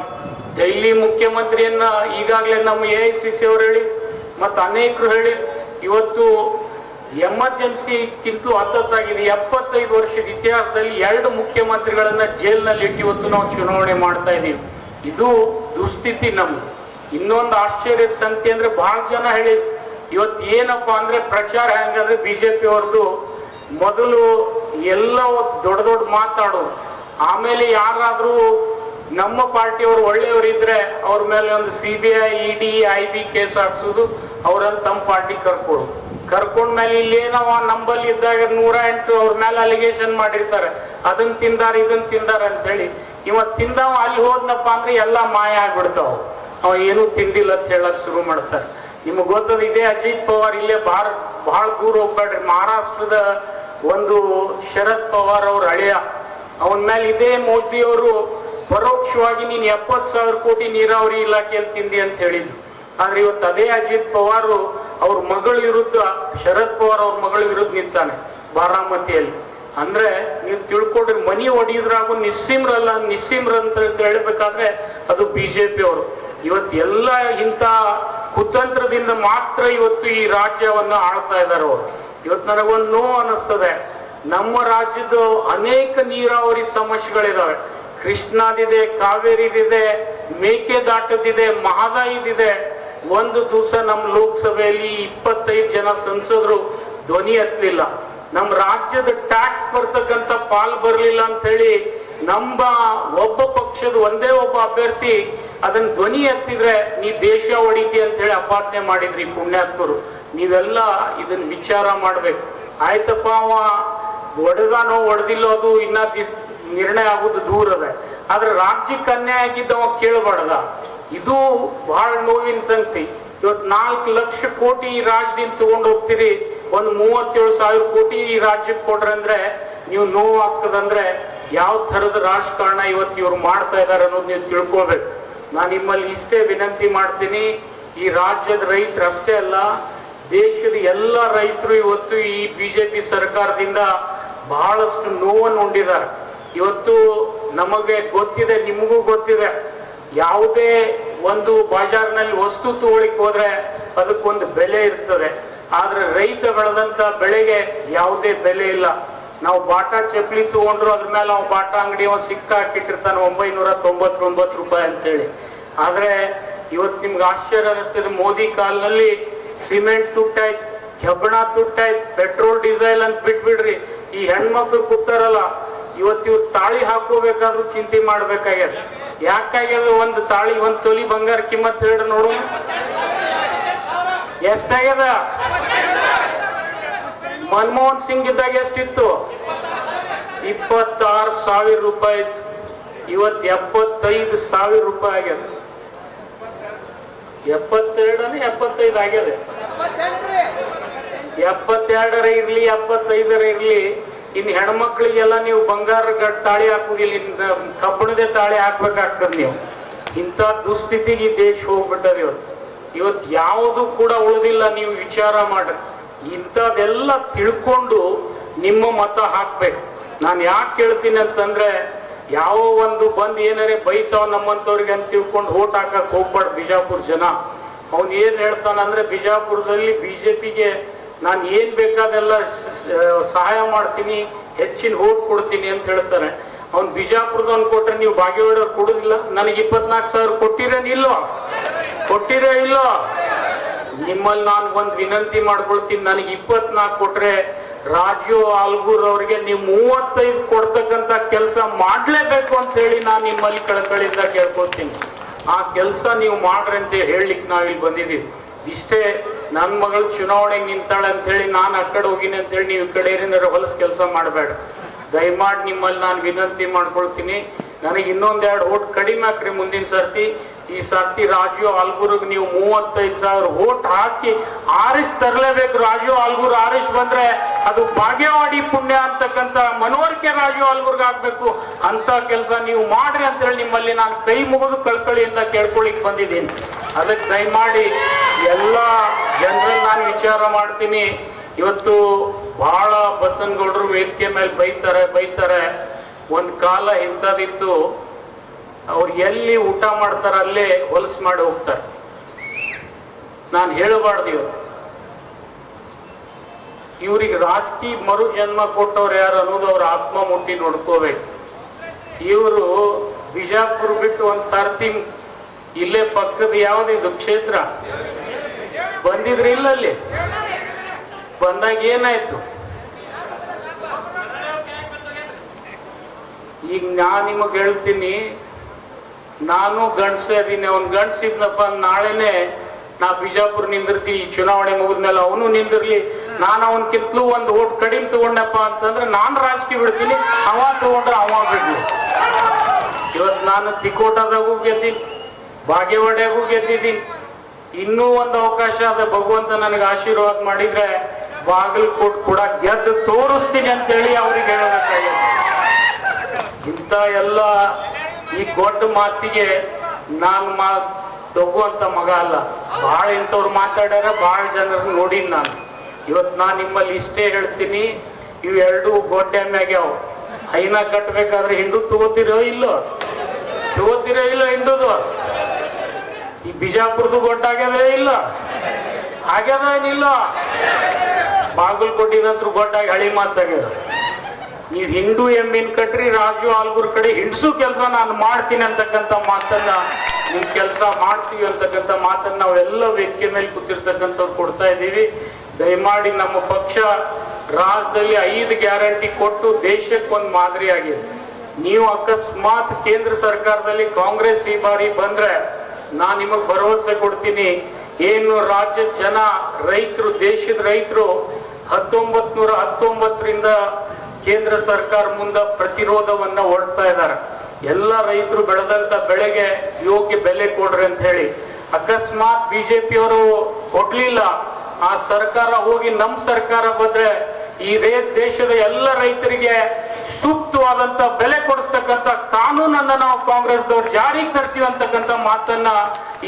ದೆಹಲಿ ಮುಖ್ಯಮಂತ್ರಿಯನ್ನ ಈಗಾಗಲೇ ನಮ್ಮ ಎ ಐ ಸಿ ಸಿ ಅವರು ಹೇಳಿ ಮತ್ತು ಅನೇಕರು ಹೇಳಿ ಇವತ್ತು ಎಮರ್ಜೆನ್ಸಿಗಿಂತಲೂ ಹತ್ತತ್ತಾಗಿದೆ. ಎಪ್ಪತ್ತೈದು ವರ್ಷದ ಇತಿಹಾಸದಲ್ಲಿ ಎರಡು ಮುಖ್ಯಮಂತ್ರಿಗಳನ್ನ ಜೈಲ್ನಲ್ಲಿ ಇಟ್ಟು ಇವತ್ತು ನಾವು ಚುನಾವಣೆ ಮಾಡ್ತಾ ಇದ್ದೀವಿ. ಇದು ದುಸ್ಥಿತಿ ನಮ್ದು. ಇನ್ನೊಂದು ಆಶ್ಚರ್ಯದ ಸಂಖ್ಯೆ ಅಂದ್ರೆ ಬಹಳ ಜನ ಹೇಳಿ ಇವತ್ತು ಏನಪ್ಪ ಅಂದ್ರೆ ಪ್ರಚಾರ ಹೆಂಗಂದ್ರೆ ಬಿಜೆಪಿ ಅವ್ರದ್ದು ಮೊದಲು ಎಲ್ಲ ದೊಡ್ಡ ದೊಡ್ಡ ಮಾತಾಡು ಆಮೇಲೆ ಯಾರಾದ್ರೂ ನಮ್ಮ ಪಾರ್ಟಿಯವರು ಒಳ್ಳೆಯವರು ಇದ್ರೆ ಅವ್ರ ಮೇಲೆ ಒಂದು C B I ED I B case ಹಾಕ್ಸೋದು, ಅವ್ರನ್ನ ತಮ್ಮ ಪಾರ್ಟಿ ಕರ್ಕೊಡು ಕರ್ಕೊಂಡ್ ಮೇಲೆ ಇಲ್ಲೇನವ ನಂಬಲ್ಲಿ ಇದ್ದಾಗ ನೂರ ಎಂಟು ಅವ್ರ ಮೇಲೆ ಅಲಿಗೇಷನ್ ಮಾಡಿರ್ತಾರೆ. ಅದನ್ನ ತಿಂದಾರ ಇದನ್ನ ತಿಂದಾರ ಅಂತೇಳಿ. ಇವತ್ ತಿಂದವ, ಅಲ್ಲಿ ಹೋದ್ನಪ್ಪ ಅಂದ್ರೆ ಎಲ್ಲ ಮಾಯ ಆಗ್ಬಿಡ್ತಾವ. ಅವ ಏನೂ ತಿಂದಿಲ್ಲ ಅಂತ ಹೇಳಕ್ ಶುರು ಮಾಡ್ತಾರೆ. ನಿಮ್ಗೆ ಗೊತ್ತದ ಇದೇ ಅಜಿತ್ ಪವಾರ್ ಇಲ್ಲೇ ಬಾರ್ ಬಹಳ ದೂರ ಹೋಗ್ಬೇಡ್ರಿ. ಮಹಾರಾಷ್ಟ್ರದ ಒಂದು ಶರದ್ ಪವಾರ್ ಅವ್ರ ಅಳಿಯ ಅವನ ಮೇಲೆ ಇದೇ ಮೋದಿ ಅವರು ಪರೋಕ್ಷವಾಗಿ ನೀನ್ ಎಪ್ಪತ್ ಸಾವಿರ ಕೋಟಿ ನೀರಾವರಿ ಇಲಾಖೆಯಲ್ಲಿ ತಿಂದಿ ಅಂತ ಹೇಳಿದ್ರು. ಆದ್ರೆ ಇವತ್ತು ಅದೇ ಅಜಿತ್ ಪವಾರ್, ಅವ್ರ ಮಗಳ ವಿರುದ್ಧ, ಶರದ್ ಪವಾರ್ ಅವ್ರ ಮಗಳ ವಿರುದ್ಧ ನಿಂತಾನೆ ಬಾರಾಮತಿಯಲ್ಲಿ. ಅಂದ್ರೆ ನೀವು ತಿಳ್ಕೊಂಡ್ರೆ ಮನಿ ಒಡೆಯದ್ರಾಗು ನಿಸ್ಸೀಮ್ರಲ್ಲ ನಿಸ್ಸಿಮ್ರ ಅಂತ ಹೇಳ್ಬೇಕಾದ್ರೆ ಅದು ಬಿಜೆಪಿ ಅವರು. ಇವತ್ತು ಎಲ್ಲ ಇಂಥ ಕುತಂತ್ರದಿಂದ ಮಾತ್ರ ಇವತ್ತು ಈ ರಾಜ್ಯವನ್ನ ಆಳ್ತಾ ಇದ್ದಾರೆ ಅವರು. ಇವತ್ತು ನನಗೊಂದು ನೋವು ಅನ್ನಿಸ್ತದೆ. ನಮ್ಮ ರಾಜ್ಯದ ಅನೇಕ ನೀರಾವರಿ ಸಮಸ್ಯೆಗಳಿದಾವೆ. ಕೃಷ್ಣಾದಿದೆ, ಕಾವೇರಿದಿದೆ ಮೇಕೆದಾಟದಿದೆ ಮಹದಾಯಿದಿದೆ. ಒಂದು ದಿವಸ ನಮ್ಮ ಲೋಕಸಭೆಯಲ್ಲಿ ಇಪ್ಪತ್ತೈದು ಜನ ಸಂಸದರು ಧ್ವನಿ ಹತ್ತಲಿಲ್ಲ ನಮ್ಮ ರಾಜ್ಯದ ಟ್ಯಾಕ್ಸ್ ಬರ್ತಕ್ಕಂಥ ಪಾಲ್ ಬರಲಿಲ್ಲ ಅಂತ ಹೇಳಿ ನಮ್ಮ ಒಬ್ಬ ಪಕ್ಷದ ಒಂದೇ ಒಬ್ಬ ಅಭ್ಯರ್ಥಿ ಅದನ್ನ ಧ್ವನಿ ಎತ್ತಿದ್ರೆ ನೀ ದೇಶ ಹೊಡಿತಿ ಅಂತ ಹೇಳಿ ಅಪಾರ್ಥನೆ ಮಾಡಿದ್ರಿ ಪುಣ್ಯಾತ್ಮರು. ನೀವೆಲ್ಲ ಇದನ್ನ ವಿಚಾರ ಮಾಡ್ಬೇಕು. ಆಯ್ತಪ್ಪ ಅವ ಹೊಡೆದಾನೋ ಹೊಡೆದಿಲ್ಲೋ ಅದು ಇನ್ನ ನಿರ್ಣಯ ಆಗೋದು ದೂರ ಅದ ಆದ್ರೆ ರಾಜ್ಯಕ್ಕೆ ಅನ್ಯಾಯ ಆಗಿದ್ದವ ಕೇಳಬಾರ್ದ. ಇದು ಬಹಳ ನೋವಿನ ಸಂಗತಿ. ಇವತ್ತು ನಾಲ್ಕು ಲಕ್ಷ ಕೋಟಿ ಈ ರಾಜ್ಯದಿಂದ ತಗೊಂಡು ಹೋಗ್ತೀರಿ. ಒಂದು ಮೂವತ್ತೇಳು ಸಾವಿರ ಕೋಟಿ ಈ ರಾಜ್ಯಕ್ಕೆ ಕೊಡ್ರಂದ್ರೆ ನೀವು ನೋವು ಆಗ್ತದಂದ್ರೆ ಯಾವ ಥರದ ರಾಜಕಾರಣ ಇವತ್ತು ಇವ್ರು ಮಾಡ್ತಾ ಇದ್ದಾರೆ ಅನ್ನೋದು ನೀವು ತಿಳ್ಕೊಬೇಕು. ನಾನು ನಿಮ್ಮಲ್ಲಿ ಇಷ್ಟೇ ವಿನಂತಿ ಮಾಡ್ತೀನಿ, ಈ ರಾಜ್ಯದ ರೈತರು ಅಷ್ಟೇ ಅಲ್ಲ, ದೇಶದ ಎಲ್ಲ ರೈತರು ಇವತ್ತು ಈ ಬಿಜೆಪಿ ಸರ್ಕಾರದಿಂದ ಬಹಳಷ್ಟು ನೋವನ್ನು ಉಂಡಿದ್ದಾರೆ ಇವತ್ತು ನಮಗೆ ಗೊತ್ತಿದೆ, ನಿಮಗೂ ಗೊತ್ತಿದೆ. ಯಾವುದೇ ಒಂದು ಬಾಜಾರ್ನಲ್ಲಿ ವಸ್ತು ತಗೊಳ್ಳಿಕ್ ಹೋದ್ರೆ ಅದಕ್ಕೊಂದು ಬೆಲೆ ಇರ್ತದೆ. ಆದ್ರೆ ರೈತ ಬೆಳೆದಂತ ಬೆಳೆಗೆ ಯಾವುದೇ ಬೆಲೆ ಇಲ್ಲ. ನಾವು ಬಾಟಾ ಚಪ್ಪಲಿ ತಗೊಂಡ್ರು ಅದ್ರ ಮೇಲೆ ನಾವು ಬಾಟಾ ಅಂಗಡಿ ಅವ ಸಿಕ್ಕ ಹಾಕಿಟ್ಟಿರ್ತಾನೆ ಒಂಬೈನೂರ ತೊಂಬತ್ತೊಂಬತ್ತು ರೂಪಾಯಿ ಅಂತೇಳಿ. ಆದ್ರೆ ಇವತ್ತು ನಿಮ್ಗೆ ಆಶ್ಚರ್ಯ ಅನಿಸ್ತದೆ, ಮೋದಿ ಕಾಲದಲ್ಲಿ ಸಿಮೆಂಟ್ ತುಟ್ಟಾಯ್ತು ಕಬ್ಬಣ ತುಟ್ಟಾಯ್ತು, ಪೆಟ್ರೋಲ್, ಡೀಸೆಲ್ ಅಂತ ಬಿಟ್ಬಿಡ್ರಿ. ಈ ಹೆಣ್ಮಕ್ಳು ಕೂತಾರಲ್ಲ, ಇವತ್ತು ತಾಳಿ ಹಾಕೋಬೇಕಾದ್ರೂ ಚಿಂತೆ ಮಾಡ್ಬೇಕಾಗ್ಯದ. ಯಾಕಾಗ್ಯದ ಒಂದು ತಾಳಿ, ಒಂದು ತೊಲಿ ಬಂಗಾರ ಕಿಮ್ಮತ್ ಹೇಳಿ ನೋಡು. ಎಷ್ಟಾಗ್ಯದ ಮನಮೋಹನ್ ಸಿಂಗ್ ಇದ್ದಾಗ ಎಷ್ಟಿತ್ತು? ಇಪ್ಪತ್ತಾರು ಸಾವಿರ ರೂಪಾಯಿ ಇತ್ತು. ಇವತ್ತು ಎಪ್ಪತ್ತೈದು ಸಾವಿರ ರೂಪಾಯಿ ಆಗ್ಯದ. ಎಪ್ಪತ್ತೆರಡನೇ ಎಪ್ಪತ್ತೈದು ಆಗ್ಯದ. ಎಪ್ಪತ್ತೆರಡರ ಇರ್ಲಿ, ಎಪ್ಪತ್ತೈದರ ಇರ್ಲಿ. ಇನ್ ಹೆಣ್ಮಕ್ಳಿಗೆಲ್ಲ ನೀವು ಬಂಗಾರ ತಾಳಿ ಹಾಕುದಿಲ್ಲ ಇನ್ ಕಬ್ಬಣದೇ ತಾಳಿ ಹಾಕ್ಬೇಕಾಗ್ತದೆ ನೀವು. ಇಂಥ ದುಸ್ಥಿತಿಗೆ ಈ ದೇಶ ಹೋಗ್ಬಿಟ್ಟದ ಇವತ್ತು ಇವತ್ತು ಯಾವುದು ಕೂಡ ಉಳಿದಿಲ್ಲ ನೀವು ವಿಚಾರ ಮಾಡ್ರಿ ಇಂಥದೆಲ್ಲ ತಿಳ್ಕೊಂಡು ನಿಮ್ಮ ಮತ ಹಾಕ್ಬೇಕು. ನಾನು ಯಾಕೆ ಹೇಳ್ತೀನಿ ಅಂತಂದ್ರೆ, ಯಾವ ಒಂದು ಬಂದು ಏನಾರೇ ಬೈತಾವ್ ನಮ್ಮಂಥವ್ರಿಗೆ ಅಂತ ತಿಳ್ಕೊಂಡು ಓಟ್ ಹಾಕಕ್ ಹೋಗ್ಬಾರ್ದು ಬಿಜಾಪುರ ಜನ. ಅವ್ನು ಏನ್ ಹೇಳ್ತಾನಂದ್ರೆ ಬಿಜಾಪುರದಲ್ಲಿ ಬಿಜೆಪಿಗೆ ನಾನು ಏನ್ ಬೇಕಾದೆಲ್ಲ ಸಹಾಯ ಮಾಡ್ತೀನಿ, ಹೆಚ್ಚಿನ ಓಟ್ ಕೊಡ್ತೀನಿ ಅಂತ ಹೇಳ್ತಾರೆ. ಅವ್ನು ಬಿಜಾಪುರದವ್ನು ಕೊಟ್ರೆ ನೀವು ಬಾಗೇವಾಡವ್ರು ಕೊಡುದಿಲ್ಲ. ನನಗೆ ಇಪ್ಪತ್ನಾಲ್ಕು ಸಾವಿರ ಕೊಟ್ಟಿರೇನ್ ಇಲ್ಲೋ ಕೊಟ್ಟಿರೇ ಇಲ್ಲೋ? ನಿಮ್ಮಲ್ಲಿ ನಾನು ಒಂದು ವಿನಂತಿ ಮಾಡ್ಕೊಳ್ತೀನಿ. ನನಗೆ ಇಪ್ಪತ್ನಾಲ್ಕು ಕೊಟ್ರೆ ರಾಜು ಆಲ್ಗೂರ್ ಅವ್ರಿಗೆ ನೀವು ಮೂವತ್ತೈದು ಕೊಡ್ತಕ್ಕಂತ ಕೆಲಸ ಮಾಡ್ಲೇಬೇಕು ಅಂತ ಹೇಳಿ ನಾನು ನಿಮ್ಮಲ್ಲಿ ಕಳಕಳಿಯಿಂದ ಕೇಳ್ಕೊಳ್ತೀನಿ. ಆ ಕೆಲಸ ನೀವು ಮಾಡ್ರಿ ಅಂತ ಹೇಳಲಿಕ್ಕೆ ನಾವಿಲ್ಲಿ ಬಂದಿದ್ದೀವಿ. ಇಷ್ಟೇ ನನ್ನ ಮಗಳು ಚುನಾವಣೆಗೆ ನಿಂತಾಳೆ ಅಂತ ಹೇಳಿ ನಾನು ಆ ಕಡೆ ಹೋಗಿನಿ ಅಂತ ಹೇಳಿ ನೀವು ಈ ಕಡೆ ಏನಾರ ಹೊಲಸು ಕೆಲಸ ಮಾಡಬೇಡ. ದಯಮಾಡಿ ನಿಮ್ಮಲ್ಲಿ ನಾನು ವಿನಂತಿ ಮಾಡ್ಕೊಳ್ತೀನಿ. ನನಗೆ ಇನ್ನೊಂದೆರಡು ಓಟ್ ಕಡಿಮೆ ಹಾಕ್ರಿ ಮುಂದಿನ ಸರ್ತಿ. ಈ ಸರ್ತಿ ರಾಜು ಆಲ್ಗೂರ್ಗ್ ನೀವು ಮೂವತ್ತೈದು ಸಾವಿರ ಓಟ್ ಹಾಕಿ ಆರಿಸ್ ತರಲೇಬೇಕು. ರಾಜು ಆಲ್ಗೂರ್ ಆರಿಸ್ ಬಂದ್ರೆ ಅದು ಭಾಗ್ಯವಾಡಿ ಪುಣ್ಯ ಅಂತಕ್ಕಂಥ ಮನವರಿಕೆ ರಾಜು ಆಲ್ಗೂರ್ಗ್ ಆಗ್ಬೇಕು. ಅಂತ ಕೆಲಸ ನೀವು ಮಾಡ್ರಿ ಅಂತ ಹೇಳಿ ನಿಮ್ಮಲ್ಲಿ ನಾನು ಕೈ ಮುಗಿದು ಕಳ್ಕಳಿಯಿಂದ ಕೇಳ್ಕೊಳ್ಳಿಕ್ ಬಂದಿದ್ದೀನಿ. ಅದಕ್ಕೆ ದಯಮಾಡಿ ಎಲ್ಲ ಜನರಲ್ಲಿ ನಾನು ವಿಚಾರ ಮಾಡ್ತೀನಿ. ಇವತ್ತು ಬಹಳ ಬಸನ್ಗೌಡರು ವೇದಿಕೆ ಮೇಲೆ ಬೈತಾರೆ ಬೈತಾರೆ. ಒಂದ್ ಕಾಲ ಇಂಥದಿತ್ತು ಅವ್ರು ಎಲ್ಲಿ ಊಟ ಮಾಡ್ತಾರ ಅಲ್ಲೇ ಹೊಲಸು ಮಾಡಿ ಹೋಗ್ತಾರೆ. ನಾನು ಹೇಳಬಾರ್ದು ಇವ್ರು. ಇವ್ರಿಗೆ ರಾಜಕೀಯ ಮರು ಜನ್ಮ ಕೊಟ್ಟವ್ರು ಯಾರು ಅನ್ನೋದು ಅವ್ರ ಆತ್ಮ ಮುಟ್ಟಿ ನೋಡ್ಕೋಬೇಕು. ಇವರು ಬಿಜಾಪುರ ಬಿಟ್ಟು ಒಂದ್ ಸಾರ್ತಿ ಇಲ್ಲೇ ಪಕ್ಕದ ಯಾವ್ದಿದು ಕ್ಷೇತ್ರ? ಬಂದಿದ್ರಿ ಇಲ್ಲ ಅಲ್ಲಿ? ಬಂದಾಗ ಏನಾಯ್ತು? ಈಗ ನಾ ನಿಮಗೆ ಹೇಳ್ತೀನಿ ನಾನು ಗಂಡ್ಸೇ ಅದೀನಿ ಅವ್ನ್ ಗಂಡ್ಸಿದ್ನಪ್ಪ ನಾಳೆನೆ ನಾ ಬಿಜಾಪುರ್ ನಿಂದಿರ್ತೀನಿ, ಈ ಚುನಾವಣೆ ಮುಗಿದ್ಮೇಲೆ ಅವನು ನಿಂದಿರ್ಲಿ. ನಾನು ಅವನ್ಕಿಂತಲೂ ಒಂದು ಓಟ್ ಕಡಿಮೆ ತಗೊಂಡಪ್ಪ ಅಂತಂದ್ರೆ ನಾನು ರಾಜಕೀಯ ಬಿಡ್ತೀನಿ, ಅವ ತಗೊಂಡ್ರೆ ಅವ ಬಿಡ್ಲಿ. ಇವತ್ತು ನಾನು ತಿಕೋಟದಾಗೂ ಗೆದ್ದೀನಿ, ಬಾಗೇವಾಡ್ಯಾಗೂ ಗೆದ್ದಿದ್ದೀನಿ. ಇನ್ನೂ ಒಂದು ಅವಕಾಶ ಅದ, ಭಗವಂತ ನನಗೆ ಆಶೀರ್ವಾದ ಮಾಡಿದ್ರೆ ಬಾಗಲಕೋಟ್ ಕೂಡ ಗೆದ್ದು ತೋರಿಸ್ತೀನಿ ಅಂತೇಳಿ ಅವ್ರಿಗೆ ಹೇಳಬೇಕಾಗಿದೆ ಇಂಥ ಎಲ್ಲ ಈ ಗೊಡ್ಡ ಮಾತಿಗೆ ನಾನು ಮಾ ತಗುವಂತ ಮಗ ಅಲ್ಲ. ಬಹಳ ಇಂಥವ್ರು ಮಾತಾಡ್ಯಾರ ಬಹಳ ಜನರು ನೋಡೀನಿ ನಾನು. ಇವತ್ತು ನಾನು ನಿಮ್ಮಲ್ಲಿ ಇಷ್ಟೇ ಹೇಳ್ತೀನಿ ಇವೆರಡೂ ಎರಡು ಗೋಡೆ ಮ್ಯಾಗ್ಯಾವ ಹೈನ ಕಟ್ಬೇಕಾದ್ರೆ ಹಿಂಡು ತಗೋತಿರೋ ಇಲ್ಲೋ? ತಗೋತಿರೋ ಇಲ್ಲ ಹಿಂದೂದು ಈ ಬಿಜಾಪುರದು ಗೊಟ್ಟಾಗ್ಯದ ಇಲ್ಲ? ಆಗ್ಯದ ಏನಿಲ್ಲ? ಕೊಟ್ಟಿದ್ರು ಗೊಟ್ಟಾಗಿ ಹಳಿ ಮಾತಾಗ್ಯದ ನೀವು ಹಿಂದೂ ಎಮ್ಮಿನ ಕಟ್ರಿ, ರಾಜು ಆಲ್ಗೂರ್ ಕಡೆ ಹಿಂಡ್ಸು ಕೆಲಸ ನಾನು ಮಾಡ್ತೀನಿ ಅಂತಕ್ಕಂಥ ಮಾತನ್ನ ನಿಮ್ ಕೆಲಸ ಮಾಡ್ತೀವಿ ಅಂತಕ್ಕಂಥ ಮಾತನ್ನ ನಾವೆಲ್ಲ ವೇದಿಕೆ ಮೇಲೆ ಕೂತಿರ್ತಕ್ಕಂಥವ್ರು ಕೊಡ್ತಾ ಇದ್ದೀವಿ. ದಯಮಾಡಿ ನಮ್ಮ ಪಕ್ಷ ರಾಜ್ಯದಲ್ಲಿ ಐದು ಗ್ಯಾರಂಟಿ ಕೊಟ್ಟು ದೇಶಕ್ಕೆ ಒಂದು ಮಾದರಿ ಆಗಿದೆ. ನೀವು ಅಕಸ್ಮಾತ್ ಕೇಂದ್ರ ಸರ್ಕಾರದಲ್ಲಿ ಕಾಂಗ್ರೆಸ್ ಈ ಬಾರಿ ಬಂದ್ರೆ ನಾನು ನಿಮಗೆ ಭರವಸೆ ಕೊಡ್ತೀನಿ. ಏನು ರಾಜ್ಯದ ಜನ, ರೈತರು, ದೇಶದ ರೈತರು ಹತ್ತೊಂಬತ್ ನೂರ ಹತ್ತೊಂಬತ್ತರಿಂದ ಕೇಂದ್ರ ಸರ್ಕಾರ ಮುಂದ ಪ್ರತಿರೋಧವನ್ನ ಹೊರಡ್ತಾ ಇದ್ದಾರೆ. ಎಲ್ಲ ರೈತರು ಬೆಳೆದಂತ ಬೆಳೆಗೆ ಯೋಗ್ಯ ಬೆಲೆ ಕೊಡ್ರಿ ಅಂತ ಹೇಳಿ. ಅಕಸ್ಮಾತ್ ಬಿಜೆಪಿಯವರು ಕೊಡ್ಲಿಲ್ಲ. ಆ ಸರ್ಕಾರ ಹೋಗಿ ನಮ್ ಸರ್ಕಾರ ಬಂದ್ರೆ ಈ ದೇಶದ ಎಲ್ಲ ರೈತರಿಗೆ ಸೂಕ್ತವಾದಂತ ಬೆಲೆ ಕೊಡಿಸ್ತಕ್ಕಂಥ ಕಾನೂನನ್ನ ನಾವು ಕಾಂಗ್ರೆಸ್ದವ್ರು ಜಾರಿಗೆ ತರ್ತೀವಿ ಅಂತಕ್ಕಂಥ ಮಾತನ್ನ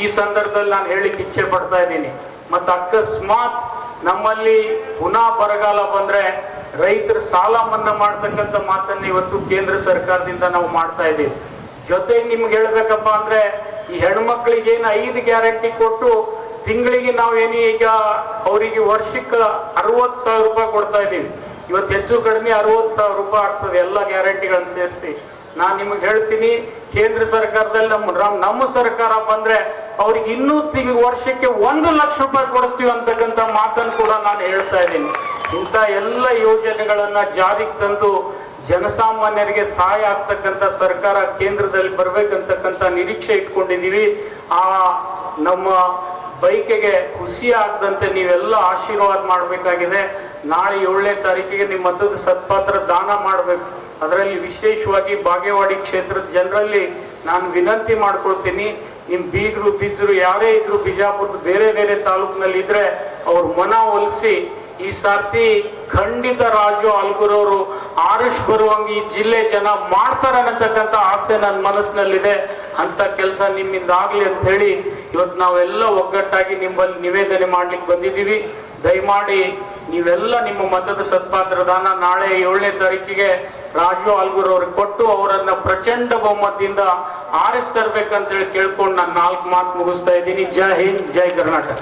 ಈ ಸಂದರ್ಭದಲ್ಲಿ ನಾನು ಹೇಳಿಕ್ ಇಚ್ಛೆ ಪಡ್ತಾ ಇದ್ದೀನಿ. ಮತ್ತ ಅಕಸ್ಮಾತ್ ನಮ್ಮಲ್ಲಿ ಪುನಃ ಬರಗಾಲ ಬಂದ್ರೆ ರೈತರ ಸಾಲ ಮನ್ನಾ ಮಾಡ್ತಕ್ಕಂಥ ಮಾತನ್ನ ಇವತ್ತು ಕೇಂದ್ರ ಸರ್ಕಾರದಿಂದ ನಾವು ಮಾಡ್ತಾ ಇದ್ದೀವಿ. ಜೊತೆಗೆ ನಿಮ್ಗೆ ಹೇಳ್ಬೇಕಪ್ಪ ಅಂದ್ರೆ, ಈ ಹೆಣ್ಮಕ್ಳಿಗೆ ಏನು ಐದು ಗ್ಯಾರಂಟಿ ಕೊಟ್ಟು ತಿಂಗಳಿಗೆ ನಾವು ಏನು ಈಗ ಅವರಿಗೆ ವರ್ಷಕ್ಕೆ ಅರವತ್ತು ಸಾವಿರ ರೂಪಾಯಿ ಕೊಡ್ತಾ ಇದ್ದೀವಿ. ಇವತ್ತು ಹೆಚ್ಚು ಕಡಿಮೆ ಅರವತ್ತು ಸಾವಿರ ರೂಪಾಯಿ ಆಗ್ತದೆ ಎಲ್ಲ ಗ್ಯಾರಂಟಿಗಳನ್ನ ಸೇರಿಸಿ. ನಾನು ನಿಮಗೆ ಹೇಳ್ತೀನಿ, ಕೇಂದ್ರ ಸರ್ಕಾರದಲ್ಲಿ ನಮ್ಮ ನಮ್ಮ ಸರ್ಕಾರ ಬಂದ್ರೆ ಅವ್ರಿಗೆ ಇನ್ನೂ ತಿಂಗ್, ವರ್ಷಕ್ಕೆ ಒಂದು ಲಕ್ಷ ರೂಪಾಯಿ ಕೊಡಿಸ್ತೀವಿ ಅಂತಕ್ಕಂಥ ಮಾತನ್ನು ಕೂಡ ನಾನು ಹೇಳ್ತಾ ಇದ್ದೀನಿ. ಇಂಥ ಎಲ್ಲ ಯೋಜನೆಗಳನ್ನ ಜಾರಿಗೆ ತಂದು ಜನಸಾಮಾನ್ಯರಿಗೆ ಸಹಾಯ ಆಗ್ತಕ್ಕಂಥ ಸರ್ಕಾರ ಕೇಂದ್ರದಲ್ಲಿ ಬರ್ಬೇಕಂತಕ್ಕಂಥ ನಿರೀಕ್ಷೆ ಇಟ್ಕೊಂಡಿದೀವಿ ಆ ನಮ್ಮ ಬೈಕೆಗೆ ಖುಷಿ ಆಗದಂತೆ ನೀವೆಲ್ಲ ಆಶೀರ್ವಾದ ಮಾಡಬೇಕಾಗಿದೆ. ನಾಳೆ ಏಳನೇ ತಾರೀಕಿಗೆ ನಿಮ್ಮ ಮತದ ಸತ್ಪಾತ್ರ ದಾನ ಮಾಡಬೇಕು. ಅದರಲ್ಲಿ ವಿಶೇಷವಾಗಿ ಬಾಗೇವಾಡಿ ಕ್ಷೇತ್ರದ ಜನರಲ್ಲಿ ನಾನು ವಿನಂತಿ ಮಾಡ್ಕೊಳ್ತೀನಿ. ನಿಮ್ ಬೀಗರು, ಬೀಜರು, ಯಾರೇ ಇದ್ರು ಬಿಜಾಪುರದ ಬೇರೆ ಬೇರೆ ತಾಲೂಕಿನಲ್ಲಿ ಇದ್ರೆ ಅವ್ರ ಮನ ಒಲಿಸಿ ಈ ಸರ್ತಿ ಖಂಡಿತ ರಾಜು ಅಲ್ಗುರವರು ಆರುಷ್ ಬರುವಂಗೆ ಈ ಜಿಲ್ಲೆ ಜನ ಮಾಡ್ತಾರೆ ಅನ್ನತಕ್ಕಂಥ ಆಸೆ ನನ್ನ ಮನಸ್ಸಿನಲ್ಲಿದೆ ಅಂತ ಕೆಲಸ ನಿಮ್ಮಿಂದ ಆಗ್ಲಿ ಅಂತ ಹೇಳಿ ಇವತ್ತು ನಾವೆಲ್ಲ ಒಗ್ಗಟ್ಟಾಗಿ ನಿಮ್ಮಲ್ಲಿ ನಿವೇದನೆ ಮಾಡ್ಲಿಕ್ಕೆ ಬಂದಿದ್ದೀವಿ. ದಯಮಾಡಿ ನೀವೆಲ್ಲ ನಿಮ್ಮ ಮತದ ಸತ್ಪಾತ್ರ ದಾನ ನಾಳೆ ಏಳನೇ ತಾರೀಕಿಗೆ ರಾಜು ಆಲ್ಗೂರ್ ಅವ್ರಿಗೆ ಕೊಟ್ಟು ಅವರನ್ನ ಪ್ರಚಂಡ ಬಹುಮತದಿಂದ ಆರಿಸ್ತರ್ಬೇಕಂತೇಳಿ ಕೇಳ್ಕೊಂಡು ನಾನು ನಾಲ್ಕು ಮಾತು ಮುಗಿಸ್ತಾ ಇದ್ದೀನಿ. ಜೈ ಹಿಂದ್, ಜೈ ಕರ್ನಾಟಕ.